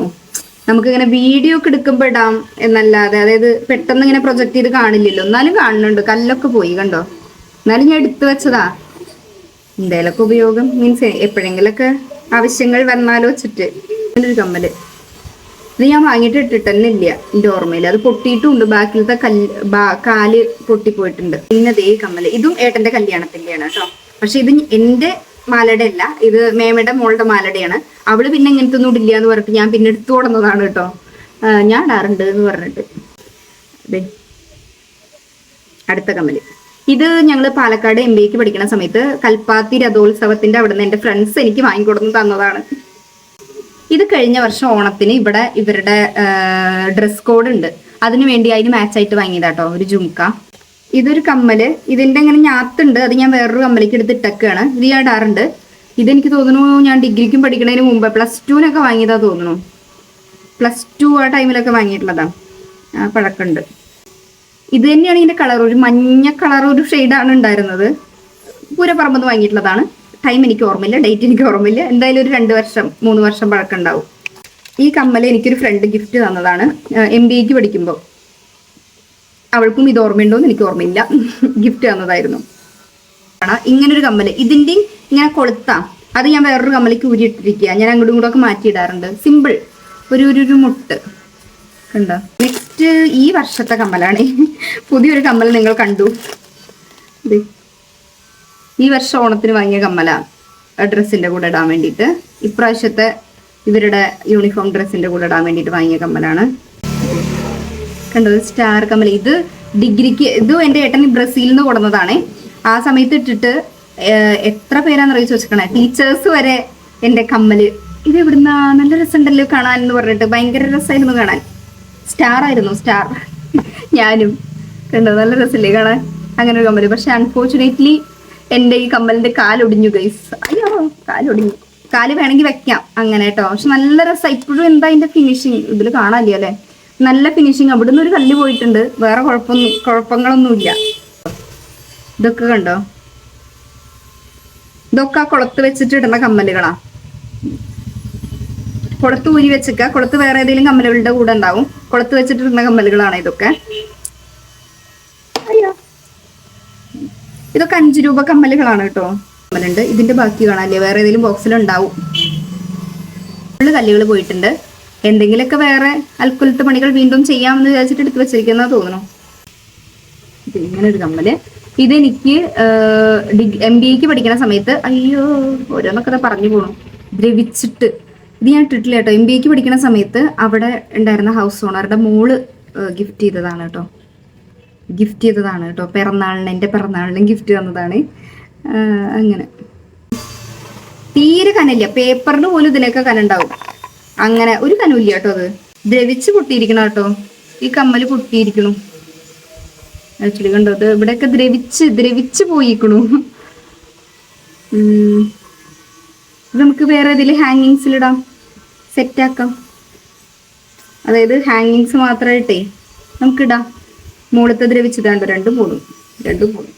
നമുക്ക് ഇങ്ങനെ വീഡിയോ ഒക്കെ എടുക്കുമ്പോൾ ഇടാം എന്നല്ലാതെ അതായത് പെട്ടെന്ന് ഇങ്ങനെ പ്രൊജക്ട് ചെയ്ത് കാണില്ലല്ലോ. എന്നാലും കാണുന്നുണ്ട് കല്ലൊക്കെ പോയി കണ്ടോ? എന്നാലും ഞാൻ എടുത്തു വെച്ചതാ. എന്തേലൊക്കെ ഉപയോഗം മീൻസ് എപ്പോഴെങ്കിലൊക്കെ ആവശ്യങ്ങൾ വന്നാലോ ചുറ്റ് ഇങ്ങനൊരു കമ്മൽ. ഇത് ഞാൻ വാങ്ങിയിട്ട് ഇട്ടിട്ട് തന്നെ ഇല്ല എന്റെ ഓർമ്മയിൽ. അത് പൊട്ടിയിട്ടുണ്ട് ബാക്കിലത്തെ കല്ല് കാൽ പൊട്ടിപ്പോയിട്ടുണ്ട്. പിന്നെ ദേ കമ്മൽ. ഇതും ഏട്ടന്റെ കല്യാണത്തിന്റെയാണ് കേട്ടോ. പക്ഷെ ഇത് എന്റെ മാലയുടെ അല്ല ഇത് മേമയുടെ മോളുടെ മാലയുടെയാണ്. അവൾ പിന്നെ ഇങ്ങനത്തെ ഒന്നും ഇടില്ല എന്ന് പറഞ്ഞിട്ട് ഞാൻ പിന്നെ എടുത്തു കൊടുന്നതാണ് കേട്ടോ. ഞാൻ ഇടാറുണ്ട് എന്ന് പറഞ്ഞിട്ട്. അതെ അടുത്ത കമ്മൽ. ഇത് ഞങ്ങൾ പാലക്കാട് എം ബിക്ക് പഠിക്കുന്ന സമയത്ത് കൽപ്പാത്തി രഥോത്സവത്തിന്റെ അവിടെ നിന്ന് എന്റെ ഫ്രണ്ട്സ് എനിക്ക് വാങ്ങിക്കൊടുന്ന് തന്നതാണ്. ഇത് കഴിഞ്ഞ വർഷം ഓണത്തിന് ഇവിടെ ഇവരുടെ ഡ്രസ് കോഡ് ഉണ്ട്. അതിനു വേണ്ടി അതിന് മാച്ച് ആയിട്ട് വാങ്ങിയതാട്ടോ ഒരു ജുംക്ക ഇതൊരു കമ്മൽ. ഇതിന്റെ ഇങ്ങനെ ഞാത്തുണ്ട്. അത് ഞാൻ വേറൊരു കമ്മലേക്ക് എടുത്ത് ഇട്ടൊക്കെയാണ് ഇത് ഞാൻ ഇടാറുണ്ട്. ഇതെനിക്ക് തോന്നുന്നു ഞാൻ ഡിഗ്രിക്കും പഠിക്കുന്നതിന് മുമ്പ് പ്ലസ് ടുവിനൊക്കെ വാങ്ങിയതാ തോന്നുന്നു. പ്ലസ് ടു ആ ടൈമിലൊക്കെ വാങ്ങിയിട്ടുള്ളതാ. പഴക്കമുണ്ട്. ഇത് തന്നെയാണ് ഇതിന്റെ കളർ ഒരു മഞ്ഞ കളർ ഒരു ഷെയ്ഡാണ് ഉണ്ടായിരുന്നത്. പൂരപ്പറമ്പ് വാങ്ങിയിട്ടുള്ളതാണ്. ടൈം എനിക്ക് ഓർമ്മയില്ല ഡേറ്റ് എനിക്ക് ഓർമ്മയില്ല. എന്തായാലും ഒരു രണ്ട് വർഷം മൂന്ന് വർഷം പഴക്കം ഉണ്ടാവും ഈ കമ്മൽ എനിക്കൊരു ഫ്രണ്ട് ഗിഫ്റ്റ് തന്നതാണ്. എം ബി എക്ക് പഠിക്കുമ്പോൾ അവൾക്കും ഇത് ഓർമ്മയുണ്ടോന്ന് എനിക്ക് ഓർമ്മയില്ല. (laughs) ഗിഫ്റ്റ് തന്നതായിരുന്നു. ഇങ്ങനൊരു കമ്മൽ ഇതിന്റെയും ഇങ്ങനെ കൊളുത്താം അത് ഞാൻ വേറൊരു കമ്മലേക്ക് ഊരിയിട്ടിരിക്കുക. ഞാൻ അങ്ങോട്ടും ഇങ്ങോട്ടും ഒക്കെ മാറ്റിയിടാറുണ്ട്. സിമ്പിൾ ഒരു ഒരു മുട്ട്. കണ്ടോ? നെക്സ്റ്റ് ഈ വർഷത്തെ കമ്മലാണ്. (laughs) പുതിയൊരു കമ്മൽ നിങ്ങൾ കണ്ടു. ഈ വർഷം ഓണത്തിന് വാങ്ങിയ കമ്മല ഡ്രസ്സിന്റെ കൂടെ ഇടാൻ വേണ്ടിയിട്ട്. ഇപ്രാവശ്യത്തെ ഇവരുടെ യൂണിഫോം ഡ്രസ്സിന്റെ കൂടെ ഇടാൻ വേണ്ടിയിട്ട് വാങ്ങിയ കമ്മലാണ്. കണ്ടത് സ്റ്റാർ കമ്മൽ. ഇത് ഡിഗ്രിക്ക് ഇതും എന്റെ ഏട്ടൻ ബ്രസീലിൽ നിന്ന് കൊടുന്നതാണേ ആ സമയത്ത് ഇട്ടിട്ട് എത്ര എത്ര പേരാണെന്ന് വെച്ചിരിക്കണേ ടീച്ചേഴ്സ് വരെ എന്റെ കമ്മൽ. ഇത് എവിടുന്നാ? നല്ല രസമുണ്ടല്ലോ കാണാൻ എന്ന് പറഞ്ഞിട്ട് ഭയങ്കര രസമായിരുന്നു കാണാൻ. സ്റ്റാർ ആയിരുന്നു സ്റ്റാർ. ഞാനും. കണ്ടോ നല്ല രസമില്ലേ കാണാൻ? അങ്ങനെ ഒരു കമ്മൽ. പക്ഷെ അൺഫോർച്ചുനേറ്റ്ലി എന്റെ ഈ കമ്മലിന്റെ കാലൊടിഞ്ഞു ഗൈസ് അയ്യോ കാലൊടിഞ്ഞു. കാൽ വേണമെങ്കിൽ വെക്കാം അങ്ങനെ കേട്ടോ പക്ഷെ നല്ല രസം. ഇപ്പോഴും എന്താ അതിന്റെ ഫിനിഷിങ് ഇതിൽ കാണാനില്ല അല്ലേ? നല്ല ഫിനിഷിങ് അവിടുന്ന് ഒരു കല്ല് പോയിട്ടുണ്ട്. വേറെ കുഴപ്പമൊന്നും കുഴപ്പങ്ങളൊന്നുമില്ല. ഇതൊക്കെ കണ്ടോ? ഇതൊക്കെ ആ കുളത്ത് വെച്ചിട്ട് ഇടുന്ന കമ്മലുകളാ. കുളത്ത് ഊരി വെച്ചേക്ക കുളത്ത് വേറെ ഏതെങ്കിലും കമ്മലുകളുടെ കൂടെ ഉണ്ടാവും. കുളത്ത് വെച്ചിട്ടിരുന്ന കമ്മലുകളാണ് ഇതൊക്കെ അയ്യോ ഇതൊക്കെ അഞ്ചു രൂപ കമ്മലുകളാണ് കേട്ടോ. കമ്മലുണ്ട്. ഇതിന്റെ ബാക്കി കാണാല്ലേ? വേറെ ഏതെങ്കിലും ബോക്സിലുണ്ടാവും ഫുള്ള് കല്ലുകൾ പോയിട്ടുണ്ട്. എന്തെങ്കിലുമൊക്കെ വേറെ അൽക്കുലത്തെ പണികൾ വീണ്ടും ചെയ്യാമെന്ന് വിചാരിച്ചിട്ട് എടുത്ത് വെച്ചിരിക്കുന്ന തോന്നുന്നു. ഇങ്ങനെ ഒരു കമ്മൽ. ഇതെനിക്ക് എം ബി എക്ക് പഠിക്കുന്ന സമയത്ത് അയ്യോ ഓരോന്നൊക്കെ പറഞ്ഞു പോണു. ദ്രവിച്ചിട്ട്. ഇത് ഞാൻ ഇട്ടിട്ടില്ല കേട്ടോ. എം ബി എക്ക് പഠിക്കുന്ന സമയത്ത് അവിടെ ഉണ്ടായിരുന്ന ഹൗസ് ഓണറുടെ മോൾ ഗിഫ്റ്റ് ചെയ്തതാണ് കേട്ടോ. ഗിഫ്റ്റ് ചെയ്തതാണ് കേട്ടോ. പിറന്നാളിന് എന്റെ പിറന്നാളിനും ഗിഫ്റ്റ് തന്നതാണ്. അങ്ങനെ. തീരെ കനല്ല പേപ്പറിന് പോലും ഇതിനൊക്കെ കനുണ്ടാവും. അങ്ങനെ ഒരു കനുമില്ല കേട്ടോ അത്. ദ്രവിച്ച് പൊട്ടിയിരിക്കണം കേട്ടോ. ഈ കമ്മൽ പൊട്ടിയിരിക്കണു. ആക്ച്വലി കണ്ടോ? അത് ഇവിടെയൊക്കെ ദ്രവിച്ച് ദ്രവിച്ച് പോയിക്കണു. നമുക്ക് വേറെ ഇതിൽ ഹാങ്ങിങ്സിലിടാം സെറ്റാക്കാം അതായത് ഹാങ്ങിങ്സ് മാത്രമായിട്ടേ നമുക്കിടാം മുകളത്തെ ദ്രവിച്ചതാണ്ട് രണ്ടും കൂടും രണ്ടും കൂടും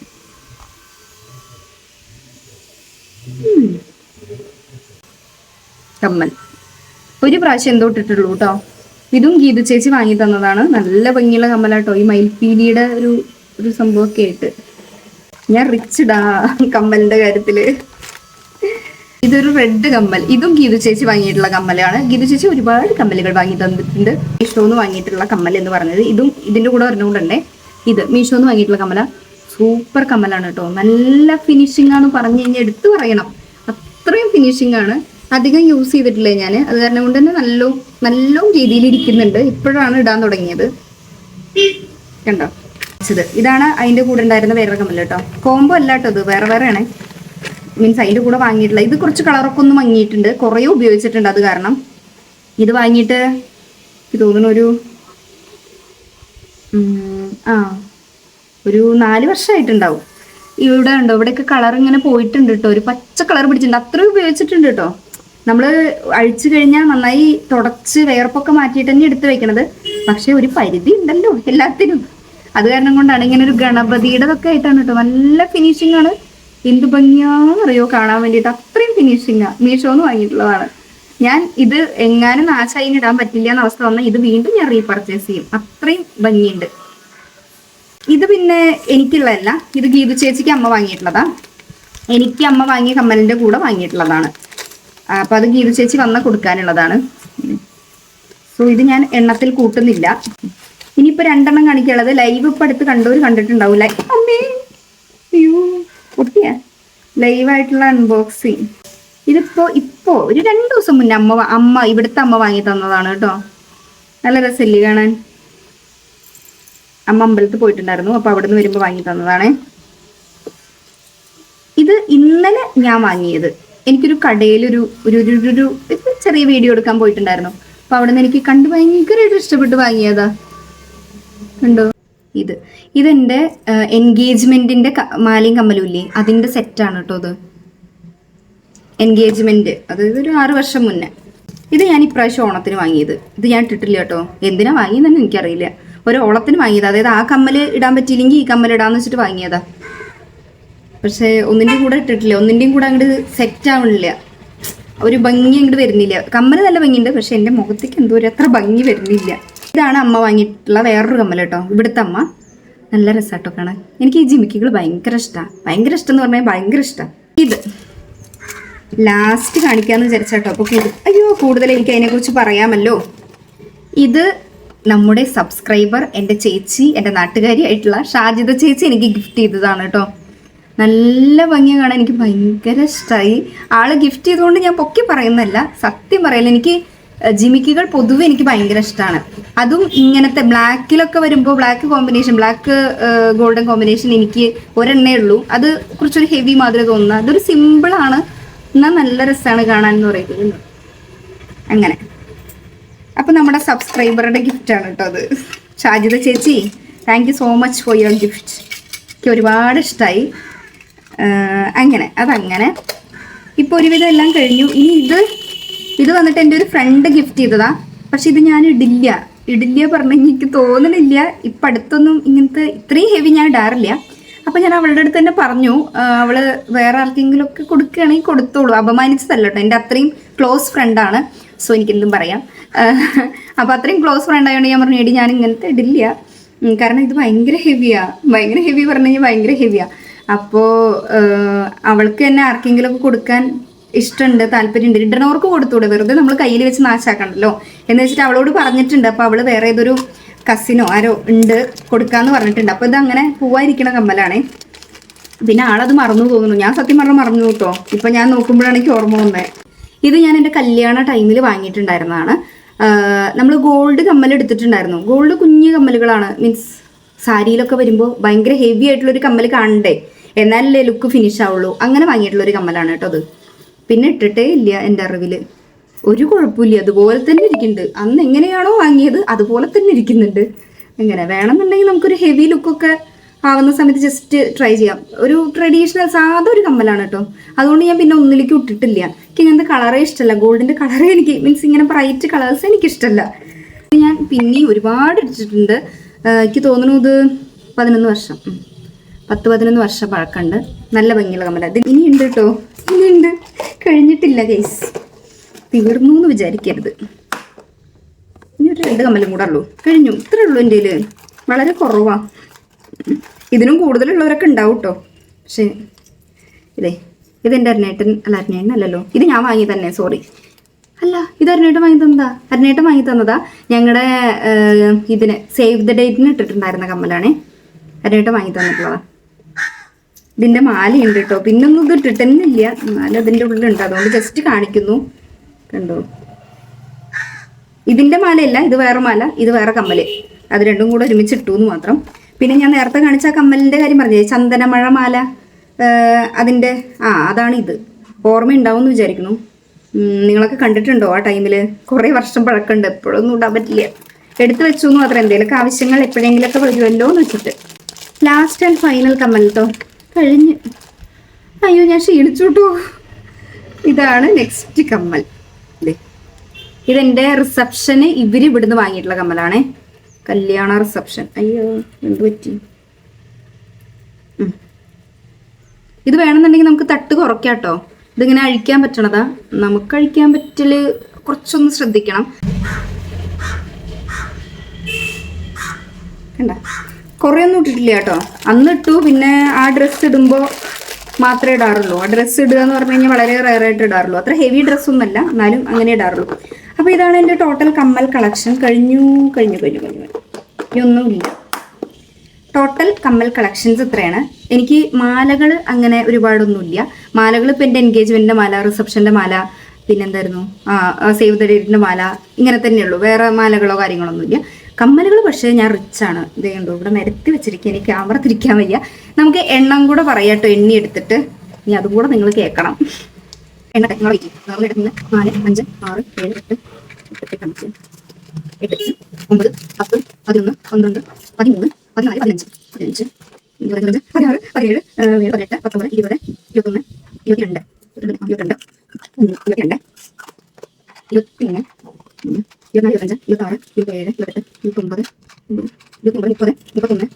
കമ്മൽ. ഒരു പ്രാവശ്യം എന്തോ ഇട്ടിട്ടുള്ളൂ കേട്ടോ. ഇതും ഗീതു ചേച്ചി വാങ്ങി തന്നതാണ്. നല്ല ഭംഗിയുള്ള കമ്മലാട്ടോ. ഈ മയിൽപീലിയുടെ ഒരു ഒരു സംഭവമൊക്കെ ആയിട്ട്. ഞാൻ റിച്ചിടാ കമ്മലിന്റെ കാര്യത്തിൽ. ഇതൊരു റെഡ് കമ്മൽ. ഇതും ഗീതു ചേച്ചി വാങ്ങിയിട്ടുള്ള കമ്മലാണ്. ഗീതു ചേച്ചി ഒരുപാട് കമ്മലുകൾ വാങ്ങി തന്നിട്ടുണ്ട്. മീഷോന്ന് വാങ്ങിയിട്ടുള്ള കമ്മൽ എന്ന് പറഞ്ഞത്. ഇതും ഇതിന്റെ കൂടെ പറഞ്ഞുകൊണ്ടല്ലേ ഇത് മീഷോന്ന് വാങ്ങിയിട്ടുള്ള കമ്മല. സൂപ്പർ കമ്മലാണ് കേട്ടോ. നല്ല ഫിനിഷിംഗ് ആണ് പറഞ്ഞു കഴിഞ്ഞാൽ എടുത്തു പറയണം. അത്രയും ഫിനിഷിംഗ് ആണ്. അധികം യൂസ് ചെയ്തിട്ടില്ല ഞാൻ അത് കാരണം കൊണ്ട് തന്നെ നല്ല നല്ല രീതിയിൽ ഇരിക്കുന്നുണ്ട്. ഇപ്പോഴാണ് ഇടാൻ തുടങ്ങിയത്. കണ്ടോ? ഇതാണ് അതിന്റെ കൂടെ ഉണ്ടായിരുന്ന വേറെ കമ്മൽ കേട്ടോ. കോംബോ അല്ല കേട്ടോ ഇത്. വേറെ വേറെ ആണ് മീൻസ് അതിന്റെ കൂടെ വാങ്ങിയിട്ടില്ല ഇത് കുറച്ച് കളറൊക്കെ ഒന്ന് മങ്ങിയിട്ടുണ്ട്. കുറേ ഉപയോഗിച്ചിട്ടുണ്ട് അത് കാരണം. ഇത് വാങ്ങിയിട്ട് എനിക്ക് തോന്നുന്നു ഒരു ആ ഒരു നാല് വർഷമായിട്ടുണ്ടാവും ഇവിടെ ഉണ്ടോ? ഇവിടെയൊക്കെ കളർ ഇങ്ങനെ പോയിട്ടുണ്ട് കേട്ടോ. ഒരു പച്ച കളർ പിടിച്ചിട്ടുണ്ട്. അത്രയും ഉപയോഗിച്ചിട്ടുണ്ട് കേട്ടോ. നമ്മൾ അഴിച്ചു കഴിഞ്ഞാൽ നന്നായി തുടച്ച് വേർപ്പൊക്കെ മാറ്റിയിട്ട് തന്നെ എടുത്ത് വെക്കണത്. പക്ഷെ ഒരു പരിധി ഉണ്ടല്ലോ എല്ലാത്തിനും. അത് കാരണം കൊണ്ടാണ് ഇങ്ങനെ ഒരു ഗണപതിയുടെതൊക്കെ ആയിട്ടാണ് കേട്ടോ. നല്ല ഫിനിഷിംഗ് ആണ്. എന്ത് ഭംഗിയാന്നറിയോ കാണാൻ വേണ്ടിയിട്ട്. അത്രയും ഫിനിഷിംഗാ മീഷോന്ന് വാങ്ങിയിട്ടുള്ളതാണ്. ഞാൻ ഇത് എങ്ങാനും നാശമായി ഇടാൻ പറ്റില്ല എന്ന അവസ്ഥ വന്നാൽ ഇത് വീണ്ടും ഞാൻ റീപർച്ചേസ് ചെയ്യും. അത്രയും ഭംഗിയുണ്ട്. ഇത് പിന്നെ എനിക്കുള്ളതല്ല. ഇത് ഗീതു ചേച്ചിക്ക് അമ്മ വാങ്ങിയിട്ടുള്ളതാ. എനിക്ക് അമ്മ വാങ്ങിയ കമ്മലിന്റെ കൂടെ വാങ്ങിയിട്ടുള്ളതാണ്. അപ്പൊ അത് ഗീതു ചേച്ചി വന്ന കൊടുക്കാനുള്ളതാണ്. സോ ഇത് ഞാൻ എണ്ണത്തിൽ കൂട്ടുന്നില്ല. ഇനിയിപ്പോ രണ്ടെണ്ണം കാണിക്കാനുള്ളത്. ലൈവ് ഇപ്പൊ അടുത്ത് കണ്ടവർ ലൈവ് അമ്മേ! അയ്യോ! പൊട്ടിയ ലൈവായിട്ടുള്ള അൺബോക്സിങ് ഇതിപ്പോ ഇപ്പോ ഒരു രണ്ടു ദിവസം മുന്നേ അമ്മ അമ്മ ഇവിടുത്തെ അമ്മ വാങ്ങി തന്നതാണ് കേട്ടോ. നല്ല രസമില്ലേ കാണാൻ? അമ്മ അമ്പലത്തിൽ പോയിട്ടുണ്ടായിരുന്നു അപ്പൊ അവിടെ നിന്ന് വരുമ്പോ വാങ്ങി തന്നതാണേ. ഇത് ഇന്നലെ ഞാൻ വാങ്ങിയത്. എനിക്കൊരു കടയിൽ ഒരു ഒരു ഒരു ചെറിയ വീഡിയോ എടുക്കാൻ പോയിട്ടുണ്ടായിരുന്നു. അപ്പൊ അവിടെ നിന്ന് എനിക്ക് കണ്ട് ഭയങ്കര ഇഷ്ടപ്പെട്ട് വാങ്ങിയതാ. കണ്ടോ? ഇത്. ഇതെന്റെ എൻഗേജ്മെന്റിന്റെ മാലയും കമ്മലും ഇല്ലേ? അതിന്റെ സെറ്റാണ് കേട്ടോ ഇത്. എൻഗേജ്മെന്റ് അതായത് ഒരു ആറ് വർഷം മുന്നേ. ഇത് ഞാൻ ഇപ്രാവശ്യം ഓണത്തിന് വാങ്ങിയത്. ഇത് ഞാൻ ഇട്ടിട്ടില്ല കേട്ടോ എന്തിനാ വാങ്ങിയെന്നു എനിക്കറിയില്ല. ഒരു ഓണത്തിന് വാങ്ങിയത്. അതായത് ആ കമ്മൽ ഇടാൻ പറ്റിയില്ലെങ്കിൽ ഈ കമ്മൽ ഇടാന്ന് വെച്ചിട്ട് വാങ്ങിയതാ. പക്ഷേ ഒന്നിന്റെയും കൂടെ ഇട്ടിട്ടില്ല. ഒന്നിന്റെയും കൂടെ അങ്ങോട്ട് സെറ്റ് ആവണില്ല. ഒരു ഭംഗി അങ്ങോട്ട് വരുന്നില്ല. കമ്മൽ നല്ല ഭംഗിയുണ്ട് പക്ഷെ എന്റെ മുഖത്തേക്ക് എന്തോ ഒരു അത്ര ഭംഗി വരുന്നില്ല. ഇതാണ് അമ്മ വാങ്ങിയിട്ടുള്ള വേറൊരു കമ്മൽ കേട്ടോ. ഇവിടുത്തെ അമ്മ. നല്ല രസാട്ടോ കാണാൻ. എനിക്ക് ഈ ജിമിക്കുകൾ ഭയങ്കര ഇഷ്ടമാണ് ഭയങ്കര ഇഷ്ടം എന്ന് പറഞ്ഞാൽ ഭയങ്കര ഇഷ്ടമാണ് ഇത്. ലാസ്റ്റ് കാണിക്കാന്ന് വിചാരിച്ചാട്ടോ. അപ്പൊ കൂടുതൽ അയ്യോ കൂടുതൽ എനിക്ക് അതിനെക്കുറിച്ച് പറയാമല്ലോ. ഇത് നമ്മുടെ സബ്സ്ക്രൈബർ എന്റെ ചേച്ചി എന്റെ നാട്ടുകാരി ആയിട്ടുള്ള ഷാജിത ചേച്ചി എനിക്ക് ഗിഫ്റ്റ് ചെയ്തതാണ് കേട്ടോ. നല്ല ഭംഗി കാണാൻ. എനിക്ക് ഭയങ്കര ഇഷ്ടമായി ആൾ ഗിഫ്റ്റ് ചെയ്തുകൊണ്ട് ഞാൻ പൊക്കി പറയുന്നല്ല സത്യം പറയല. എനിക്ക് ജിമിക്കുകൾ പൊതുവെ എനിക്ക് ഭയങ്കര ഇഷ്ടമാണ് അതും ഇങ്ങനത്തെ ബ്ലാക്കിലൊക്കെ വരുമ്പോൾ black combination black golden combination എനിക്ക് ഒരെണ്ണേ ഉള്ളൂ. അത് കുറച്ചൊരു ഹെവി മാതിരി തോന്നുന്ന. അതൊരു സിമ്പിളാണ് എന്നാൽ നല്ല രസമാണ് കാണാൻ എന്ന് പറയുന്നത് അങ്ങനെ. അപ്പൊ നമ്മുടെ സബ്സ്ക്രൈബറുടെ ഗിഫ്റ്റ് ആണ് കേട്ടോ അത്. ഷാജിത ചേച്ചി thank you so much for your gift എനിക്ക് ഒരുപാട് ഇഷ്ടമായി അങ്ങനെ. അതങ്ങനെ. ഇപ്പോൾ ഒരുവിധം എല്ലാം കഴിഞ്ഞു. ഇനി ഇത് ഇത് വന്നിട്ട് എന്റെ ഒരു ഫ്രണ്ട് ഗിഫ്റ്റ് ചെയ്തതാ. പക്ഷെ ഇത് ഞാൻ ഇടില്ല. ഇടില്ല പറഞ്ഞ എനിക്ക് തോന്നണില്ല. ഇപ്പം അടുത്തൊന്നും ഇങ്ങനത്തെ ഇത്രയും ഹെവി ഞാൻ ഇടാറില്ല. അപ്പം ഞാൻ അവളുടെ അടുത്ത് തന്നെ പറഞ്ഞു അവൾ വേറെ ആർക്കെങ്കിലും ഒക്കെ കൊടുക്കുകയാണെങ്കിൽ കൊടുത്തോളൂ. അപമാനിച്ചതല്ല കേട്ടോ. എന്റെ അത്രയും ക്ലോസ് ഫ്രണ്ടാണ് സോ എനിക്കെന്തും പറയാം. അപ്പം അത്രയും ക്ലോസ് ഫ്രണ്ട് ആയതുകൊണ്ട് ഞാൻ പറഞ്ഞു എടി ഞാൻ ഇങ്ങനത്തെ ഇടില്ല. കാരണം ഇത് ഭയങ്കര ഹെവിയാണ് ഭയങ്കര ഹെവി പറഞ്ഞു കഴിഞ്ഞാൽ ഭയങ്കര ഹെവിയാണ് അപ്പോൾ അവൾക്ക് തന്നെ ആർക്കെങ്കിലും ഒക്കെ കൊടുക്കാൻ ഇഷ്ടമുണ്ട് താല്പര്യമുണ്ട് ഇടണവർക്ക് കൊടുത്തൂടെ വെറുതെ നമ്മൾ കയ്യിൽ വെച്ച് നാശാക്കണ്ടല്ലോ എന്ന് വെച്ചിട്ട് അവളോട് പറഞ്ഞിട്ടുണ്ട്. അപ്പോൾ അവൾ വേറെ ഏതൊരു കസിനോ ആരോ ഉണ്ട് കൊടുക്കാന്ന് പറഞ്ഞിട്ടുണ്ട്. അപ്പോൾ ഇത് അങ്ങനെ പോവാതിരിക്കണ കമ്മലാണേ. പിന്നെ ആളത് മറന്നു പോകുന്നു. ഞാൻ സത്യം പറഞ്ഞ മറന്നു കേട്ടോ. ഇപ്പൊ ഞാൻ നോക്കുമ്പോഴാണ് എനിക്ക് ഓർമ്മ വന്നത് ഇത് ഞാൻ എന്റെ കല്യാണ ടൈമിൽ വാങ്ങിയിട്ടുണ്ടായിരുന്നതാണ്. നമ്മൾ ഗോൾഡ് കമ്മൽ എടുത്തിട്ടുണ്ടായിരുന്നു. ഗോൾഡ് കുഞ്ഞു കമ്മലുകളാണ്. മീൻസ് സാരിയിലൊക്കെ വരുമ്പോൾ ഭയങ്കര ഹെവി ആയിട്ടുള്ളൊരു കമ്മൽ കാണണ്ടേ? എന്നാലല്ലേ ലുക്ക് ഫിനിഷ് ആവുള്ളൂ. അങ്ങനെ വാങ്ങിയിട്ടുള്ളൊരു കമ്മലാണ് കേട്ടോ അത്. പിന്നെ ഇട്ടിട്ടേ ഇല്ല എന്റെ അറിവിൽ ഒരു കുഴപ്പമില്ല അതുപോലെ തന്നെ ഇരിക്കുന്നുണ്ട്. അന്ന് എങ്ങനെയാണോ വാങ്ങിയത് അതുപോലെ തന്നെ ഇരിക്കുന്നുണ്ട്. അങ്ങനെ വേണമെന്നുണ്ടെങ്കിൽ നമുക്കൊരു ഹെവി ലുക്കൊക്കെ ആവുന്ന സമയത്ത് ജസ്റ്റ് ട്രൈ ചെയ്യാം. ഒരു ട്രഡീഷണൽ സാധാ ഒരു കമ്മലാണ് കേട്ടോ. അതുകൊണ്ട് ഞാൻ പിന്നെ ഒന്നിലേക്ക് ഇട്ടിട്ടില്ല. എനിക്ക് ഇങ്ങനത്തെ കളറേ ഇഷ്ടമല്ല. ഗോൾഡിന്റെ കളറേ എനിക്ക് മീൻസ് ഇങ്ങനെ ബ്രൈറ്റ് കളേഴ്സ് എനിക്ക് ഇഷ്ടമല്ല. ഞാൻ പിന്നെയും ഒരുപാട് ഇട്ടിട്ടുണ്ട്. എനിക്ക് തോന്നുന്നു ഇത് പതിനൊന്ന് വർഷം. പത്ത് പതിനൊന്ന് വർഷം പഴക്കമുണ്ട്. നല്ല ഭംഗിയുള്ള കമ്മല. ഇത് ഇനിയുണ്ട് കേട്ടോ. ഇനിയുണ്ട്. കഴിഞ്ഞിട്ടില്ല ഗൈസ് തീർന്നു എന്ന് വിചാരിക്കരുത്. ഇനി ഒരു രണ്ട് കമ്മലും കൂടെ ഉള്ളൂ. കഴിഞ്ഞു. ഇത്രേ ഉള്ളൂ എന്റെ വളരെ കുറവാ. ഇതിനും കൂടുതലുള്ളവരൊക്കെ ഉണ്ടാവും കേട്ടോ പക്ഷേ ഇതേ ഇതെന്റെ അരുണേട്ടൻ അല്ല അരുണേട്ടൻ അല്ലല്ലോ. ഇത് ഞാൻ വാങ്ങി തന്നെ സോറി അല്ല ഇത് അരുണേട്ടൻ വാങ്ങി തന്നതാ? അരുണേട്ടൻ വാങ്ങി തന്നതാ? ഞങ്ങളുടെ ഇതിന് സേവ് ദ ഡേറ്റിന് ഇട്ടിട്ടുണ്ടായിരുന്ന കമ്മലാണേ. അരുണേട്ടൻ വാങ്ങി തന്നിട്ടുള്ളതാ. ഇതിന്റെ മാലയുണ്ട് കേട്ടോ പിന്നൊന്നും ഇത് ഇട്ടിട്ടെന്നില്ല എന്നാലും അതിന്റെ ഉള്ളിലുണ്ട് അതുകൊണ്ട് ജസ്റ്റ് കാണിക്കുന്നു. കണ്ടോ? ഇതിന്റെ മാലയല്ല ഇത് വേറെ മാല ഇത് വേറെ കമ്മൽ. അത് രണ്ടും കൂടെ ഒരുമിച്ച് ഇട്ടു എന്ന് മാത്രം. പിന്നെ ഞാൻ നേരത്തെ കാണിച്ച കമ്മലിന്റെ കാര്യം പറഞ്ഞേ ചന്ദനമഴ മാല അതിന്റെ ആ അതാണ് ഇത്. ഓർമ്മയുണ്ടാവും എന്ന് വിചാരിക്കുന്നു നിങ്ങളൊക്കെ കണ്ടിട്ടുണ്ടോ ആ ടൈമിൽ കുറേ വർഷം പഴക്കമുണ്ട്. എപ്പോഴൊന്നും ഇടാൻ പറ്റില്ല. എടുത്തു വെച്ചു എന്ന് മാത്രം. എന്തെങ്കിലുമൊക്കെ ആവശ്യങ്ങൾ എപ്പോഴെങ്കിലുമൊക്കെ വരുമല്ലോ എന്ന് വെച്ചിട്ട്. ലാസ്റ്റ് ആൻഡ് ഫൈനൽ കമ്മൽ കേട്ടോ കഴിഞ്ഞ്. അയ്യോ ഞാൻ ക്ഷീണിച്ചുട്ടോ ഇതാണ് നെക്സ്റ്റ് കമ്മൽ. ഇതെന്റെ റിസപ്ഷന് ഇവർ ഇവിടുന്ന് വാങ്ങിയിട്ടുള്ള കമ്മലാണേ. കല്യാണ റിസപ്ഷൻ അയ്യോ എന്ത് പറ്റി? ഇത് വേണമെന്നുണ്ടെങ്കിൽ നമുക്ക് തട്ട് കുറയ്ക്കാം കേട്ടോ. ഇതിങ്ങനെ അഴിക്കാൻ പറ്റണതാ. നമുക്ക് അഴിക്കാൻ പറ്റൽ കുറച്ചൊന്ന് ശ്രദ്ധിക്കണം. കണ്ട? കുറേ ഒന്നും ഇട്ടിട്ടില്ല കേട്ടോ. അന്ന് ഇട്ടു പിന്നെ ആ ഡ്രസ്സ് ഇടുമ്പോൾ മാത്രമേ ഇടാറുള്ളൂ. ആ ഡ്രസ്സ് ഇടുക എന്ന് പറഞ്ഞു കഴിഞ്ഞാൽ വളരെ റയറായിട്ട് ഇടാറുള്ളൂ. അത്ര ഹെവി ഡ്രസ്സൊന്നുമല്ല എന്നാലും അങ്ങനെ ഇടാറുള്ളൂ. അപ്പോൾ ഇതാണ് എന്റെ ടോട്ടൽ കമ്മൽ കളക്ഷൻ കഴിഞ്ഞു കഴിഞ്ഞു കഴിഞ്ഞു കഴിഞ്ഞു ഇനിയൊന്നുമില്ല ടോട്ടൽ കമ്മൽ കളക്ഷൻസ് ഇത്രയാണ്. എനിക്ക് മാലകൾ അങ്ങനെ ഒരുപാടൊന്നുമില്ല മാലകൾ ഇപ്പം എന്റെ എൻഗേജ്മെന്റിന്റെ മാല റിസപ്ഷന്റെ മാല പിന്നെന്തായിരുന്നു സേവ് ദ ഡേറ്റിന്റെ മാല ഇങ്ങനെ തന്നെയുള്ളൂ. വേറെ മാലകളോ കാര്യങ്ങളൊന്നുമില്ല കമ്മലുകൾ പക്ഷേ ഞാൻ റിച്ച് ആണ്. ഇതേ കണ്ടോ ഇവിടെ നിരത്തി വെച്ചിരിക്കുക എനിക്ക് ക്യാമറ തിരിക്കാൻ വയ്യ. നമുക്ക് എണ്ണം കൂടെ പറയാട്ടോ എണ്ണി എടുത്തിട്ട്. ഇനി അതും കൂടെ നിങ്ങൾ കേൾക്കണം. എണ്ണ നാല് അഞ്ച് ആറ് ഏഴ് എട്ട് എട്ട് അഞ്ച് എട്ട് ഒമ്പത് പത്ത് പതിനൊന്ന് പന്ത്രണ്ട് പതിമൂന്ന് പതിനാല് പതിനഞ്ച് പതിനഞ്ച് ഇരുപത്തഞ്ച് പതിനാറ് പതിനേഴ് പതിനെട്ട് പത്തൊമ്പത് ഇരുപത് ഇരുപത്തൊന്ന് ഇരുപത്തിരണ്ട് ഇരുപത്തിരണ്ട് ഇരുപത്തിരണ്ട് ഇരുപത്തിമൂന്ന് ഉം, ഇരുപത്തിനാല് ഇരുപത്തഞ്ച് ഇരുപത്താറ് ഇരുപത്തേഴ് ഇരുപത്തെട്ട് ഇരുപത്തൊമ്പത് ഇരുപത്തൊമ്പത് മുപ്പത് മുപ്പത്തൊന്ന്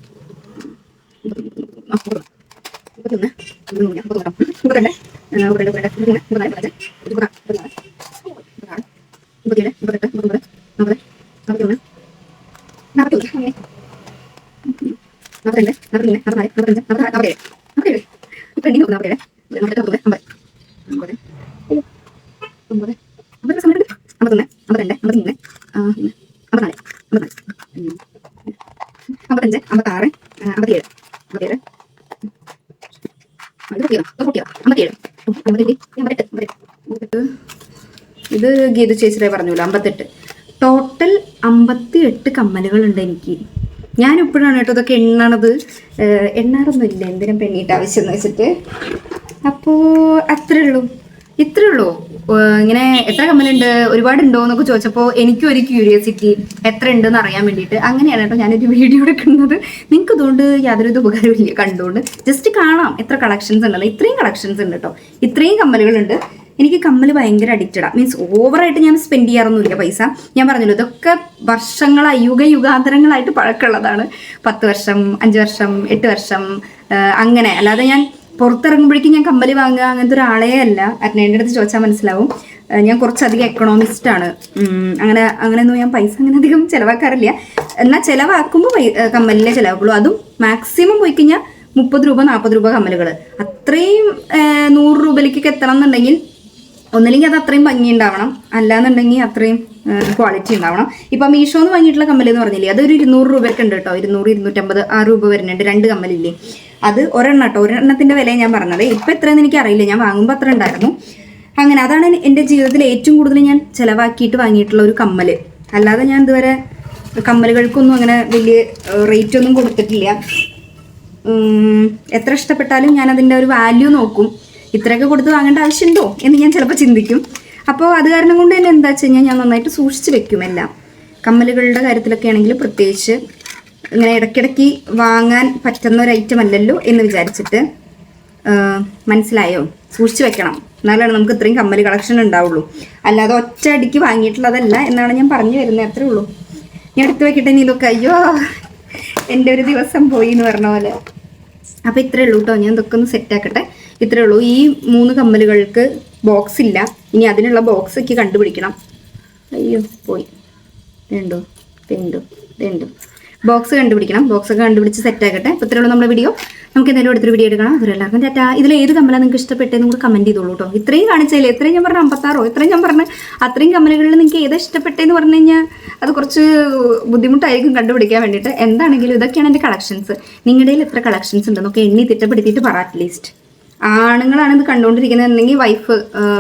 മുപ്പത്തൊന്ന് മുപ്പത്. മുപ്പത്തൊന്ന് മുപ്പത്തൊന്ന് മുപ്പത്തൊന്ന് മുപ്പത്തിരണ്ട് മുപ്പത്തിരണ്ട് മുപ്പത്തിരണ്ട് മുപ്പത്തിമൂന്ന് മുപ്പത്തിനാല് ചേച്ചിയുടെ പറഞ്ഞല്ലോ അമ്പത്തെട്ട്. ടോട്ടൽ അമ്പത്തി എട്ട് കമ്മലുകളുണ്ട് എനിക്ക്. ഞാൻ ഇപ്പോഴാണ് കേട്ടോ ഇതൊക്കെ എണ്ണണത്? എണ്ണാറൊന്നുമില്ല എന്തിനും പെണ്ണീട്ട് ആവശ്യം എന്ന് വെച്ചിട്ട്? അപ്പോൾ അത്രേ ഉള്ളൂ. ഇത്രേ ഉള്ളൂ. ഇങ്ങനെ എത്ര കമ്മലുണ്ട്? ഒരുപാടുണ്ടോ എന്നൊക്കെ ചോദിച്ചപ്പോൾ എനിക്കും ഒരു ക്യൂരിയോസിറ്റി എത്ര ഉണ്ടെന്ന് അറിയാൻ വേണ്ടിയിട്ട് അങ്ങനെയാണ് കേട്ടോ ഞാനൊരു വീഡിയോ എടുക്കുന്നത്. നിങ്ങൾക്ക് അതുകൊണ്ട് യാതൊരു ഉപകാരമില്ല കണ്ടുകൊണ്ട് ജസ്റ്റ് കാണാം. എത്ര കളക്ഷൻസ് ഉണ്ടെന്ന് ഇത്രയും കളക്ഷൻസ് ഉണ്ട് കേട്ടോ. ഇത്രയും കമ്മലുകളുണ്ട്. എനിക്ക് കമ്മൽ ഭയങ്കര അഡിക്റ്റഡാണ് മീൻസ് ഓവറായിട്ട് ഞാൻ സ്പെൻഡ് ചെയ്യാറൊന്നുമില്ല പൈസ. ഞാൻ പറഞ്ഞല്ലോ ഇതൊക്കെ വർഷങ്ങളായി യുഗ യുഗാന്തരങ്ങളായിട്ട് പഴക്കമുള്ളതാണ്. പത്ത് വർഷം അഞ്ച് വർഷം എട്ട് വർഷം അങ്ങനെ. അല്ലാതെ ഞാൻ പുറത്തിറങ്ങുമ്പോഴേക്കും ഞാൻ കമ്മൽ വാങ്ങുക അങ്ങനത്തെ ഒരാളേ അല്ല. അറ്റ്നേന്റെ അടുത്ത് ചോദിച്ചാൽ മനസ്സിലാവും. ഞാൻ കുറച്ചധികം എക്കണോമിസ്റ്റ് ആണ്. അങ്ങനെ അങ്ങനെയൊന്നും ഞാൻ പൈസ അങ്ങനെ അധികം ചിലവാക്കാറില്ല. എന്നാൽ ചിലവാക്കുമ്പോൾ കമ്മലിനെ ചിലവാക്കുള്ളൂ. അതും മാക്സിമം പോയി കഴിഞ്ഞാൽ മുപ്പത് രൂപ നാൽപ്പത് രൂപ കമ്മലുകൾ. അത്രയും നൂറ് രൂപയിലേക്കൊക്കെ എത്തണം എന്നുണ്ടെങ്കിൽ ഒന്നില്ലെങ്കിൽ അത് അത്രയും ഭംഗി ഉണ്ടാവണം അല്ലാന്നുണ്ടെങ്കിൽ അത്രയും ക്വാളിറ്റി ഉണ്ടാവണം. ഇപ്പം മീഷോ എന്ന് വാങ്ങിയിട്ടുള്ള കമ്മൽ എന്ന് പറഞ്ഞില്ലേ അതൊരു ഇരുന്നൂറ് രൂപയ്ക്ക് ഉണ്ട് കേട്ടോ. ഇരുന്നൂറ് ഇരുന്നൂറ്റമ്പത് ആ രൂപ വരുന്നുണ്ട്. രണ്ട് കമ്മലില്ലേ. അത് ഒരെണ്ണം കേട്ടോ. ഒരെണ്ണത്തിന്റെ വില ഞാൻ പറഞ്ഞത്. ഇപ്പം എത്രയെന്ന് എനിക്ക് അറിയില്ല ഞാൻ വാങ്ങുമ്പോൾ അത്ര ഉണ്ടായിരുന്നു. അങ്ങനെ അതാണ് എന്റെ ജീവിതത്തിൽ ഏറ്റവും കൂടുതൽ ഞാൻ ചിലവാക്കിയിട്ട് വാങ്ങിയിട്ടുള്ള ഒരു കമ്മൽ. അല്ലാതെ ഞാൻ ഇതുവരെ കമ്മലുകൾക്കൊന്നും അങ്ങനെ വലിയ റേറ്റ് ഒന്നും കൊടുത്തിട്ടില്ല. എത്ര ഇഷ്ടപ്പെട്ടാലും ഞാൻ അതിന്റെ ഒരു വാല്യൂ നോക്കും. ഇത്രയൊക്കെ കൊടുത്ത് വാങ്ങേണ്ട ആവശ്യമുണ്ടോ എന്ന് ഞാൻ ചിലപ്പോൾ ചിന്തിക്കും. അപ്പോൾ അത് കാരണം കൊണ്ട് തന്നെ എന്താ വെച്ച് കഴിഞ്ഞാൽ ഞാൻ നന്നായിട്ട് സൂക്ഷിച്ച് വെക്കും എല്ലാം. കമ്മലുകളുടെ കാര്യത്തിലൊക്കെ ആണെങ്കിൽ പ്രത്യേകിച്ച് ഇങ്ങനെ ഇടയ്ക്കിടയ്ക്ക് വാങ്ങാൻ പറ്റുന്ന ഒരു ഐറ്റം അല്ലല്ലോ എന്ന് വിചാരിച്ചിട്ട് മനസ്സിലായോ? സൂക്ഷിച്ച് വെക്കണം. എന്നാലാണ് നമുക്ക് ഇത്രയും കമ്മൽ കളക്ഷൻ ഉണ്ടാവുള്ളൂ. അല്ലാതെ ഒറ്റ അടിക്ക് വാങ്ങിയിട്ടുള്ളതല്ല എന്നാണ് ഞാൻ പറഞ്ഞു വരുന്നത് അത്രേ ഉള്ളൂ. ഞാൻ എടുത്ത് വെക്കട്ടെ നീ അയ്യോ എന്റെ ഒരു ദിവസം പോയി എന്ന് പറഞ്ഞ പോലെ. അപ്പോൾ ഇത്രേ ഉള്ളൂ കേട്ടോ. ഞാൻ ഇതൊക്കെ ഒന്ന് സെറ്റ് ആക്കട്ടെ ഇത്രേ ഉള്ളൂ. ഈ മൂന്ന് കമ്മലുകൾക്ക് ബോക്സ് ഇല്ല. ഇനി അതിനുള്ള ബോക്സ് ഒക്കെ കണ്ടുപിടിക്കണം. അയ്യോ പോയി. വേണ്ടോ വേണ്ടോ വേണ്ടോ ബോക്സ് കണ്ടുപിടിക്കണം. ബോക്സ് ഒക്കെ കണ്ടുപിടിച്ച് സെറ്റ് ആക്കട്ടെ. അപ്പോൾ ഇത്രേ ഉള്ളൂ നമ്മുടെ വീഡിയോ നമുക്ക് എന്തായാലും അടുത്തൊരു വീഡിയോ എടുക്കണം അവരെല്ലാവർക്കും ടാറ്റാ. ഇതിൽ ഏത് കമ്മലാണ് നിങ്ങൾക്ക് ഇഷ്ടപ്പെട്ടതെന്ന് കൂടെ കമന്റ് ചെയ്തോളൂ കേട്ടോ ഇത്രയും കാണിച്ചാലേ ഇത്രയും ഞാൻ പറഞ്ഞ അമ്പത്താറോ? ഇത്രയും ഞാൻ പറഞ്ഞ അത്രയും കമ്മലുകളിൽ നിങ്ങൾക്ക് ഏതാ ഇഷ്ടപ്പെട്ടതെന്ന് പറഞ്ഞു കഴിഞ്ഞാൽ അത് കുറച്ച് ബുദ്ധിമുട്ടായിരിക്കും കണ്ടുപിടിക്കാൻ വേണ്ടിയിട്ട്. എന്താണെങ്കിലും ഇതൊക്കെയാണ് എന്റെ കളക്ഷൻസ് നിങ്ങളുടെ എത്ര കളക്ഷൻസ് ഉണ്ടെന്നൊക്കെ എണ്ണി തിട്ടപ്പെടുത്തിയിട്ട് പറ അറ്റ്ലീസ്റ്റ് ആണുങ്ങളാണ് ഇത് കണ്ടുകൊണ്ടിരിക്കുന്നതെങ്കിൽ വൈഫ്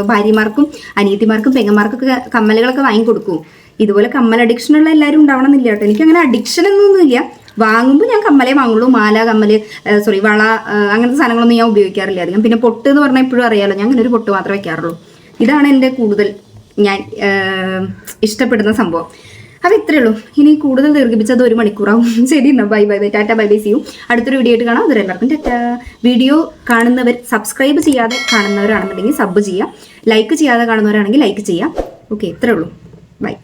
ഭാര്യമാർക്കും അനിയത്തിമാർക്കും പെങ്ങന്മാർക്കൊക്കെ കമ്മലുകളൊക്കെ വാങ്ങിക്കൊടുക്കും ഇതുപോലെ കമ്മൽ അഡിക്ഷൻ ഉള്ള എല്ലാവരും ഉണ്ടാവണം എന്നില്ല കേട്ടോ. എനിക്ക് അങ്ങനെ അഡിക്ഷൻ എന്നൊന്നുമില്ല. വാങ്ങുമ്പോൾ ഞാൻ കമ്മലേ വാങ്ങുള്ളൂ. മാല കമ്മൽ സോറി വള അങ്ങനത്തെ സാധനങ്ങളൊന്നും ഞാൻ ഉപയോഗിക്കാറില്ല അധികം. പിന്നെ പൊട്ട് എന്ന് പറഞ്ഞാൽ ഇപ്പോഴും അറിയാലോ ഞാൻ അങ്ങനെ ഒരു പൊട്ട് മാത്രമേ വയ്ക്കാറുള്ളൂ ഇതാണ് എന്റെ കൂടുതൽ ഞാൻ ഇഷ്ടപ്പെടുന്ന സംഭവം. അപ്പോൾ ഇത്രയേ ഉള്ളൂ. ഇനി കൂടുതൽ ദീർഘിപ്പിച്ചത് ഒരു മണിക്കൂറാവും. (laughs) ശരി എന്നാ bye bye bye. Tata bye bye see you. അടുത്തൊരു വീഡിയോ ആയിട്ട് കാണാം. അതുവരെ എല്ലാവർക്കും ടാറ്റ. വീഡിയോ കാണുന്നവർ സബ്സ്ക്രൈബ് ചെയ്യാതെ കാണുന്നവരാണെന്നുണ്ടെങ്കിൽ സബ് ചെയ്യാം ലൈക്ക് ചെയ്യാതെ കാണുന്നവരാണെങ്കിൽ ലൈക്ക് ചെയ്യാം ഓക്കെ ഇത്രയേ ഉള്ളൂ. ബൈ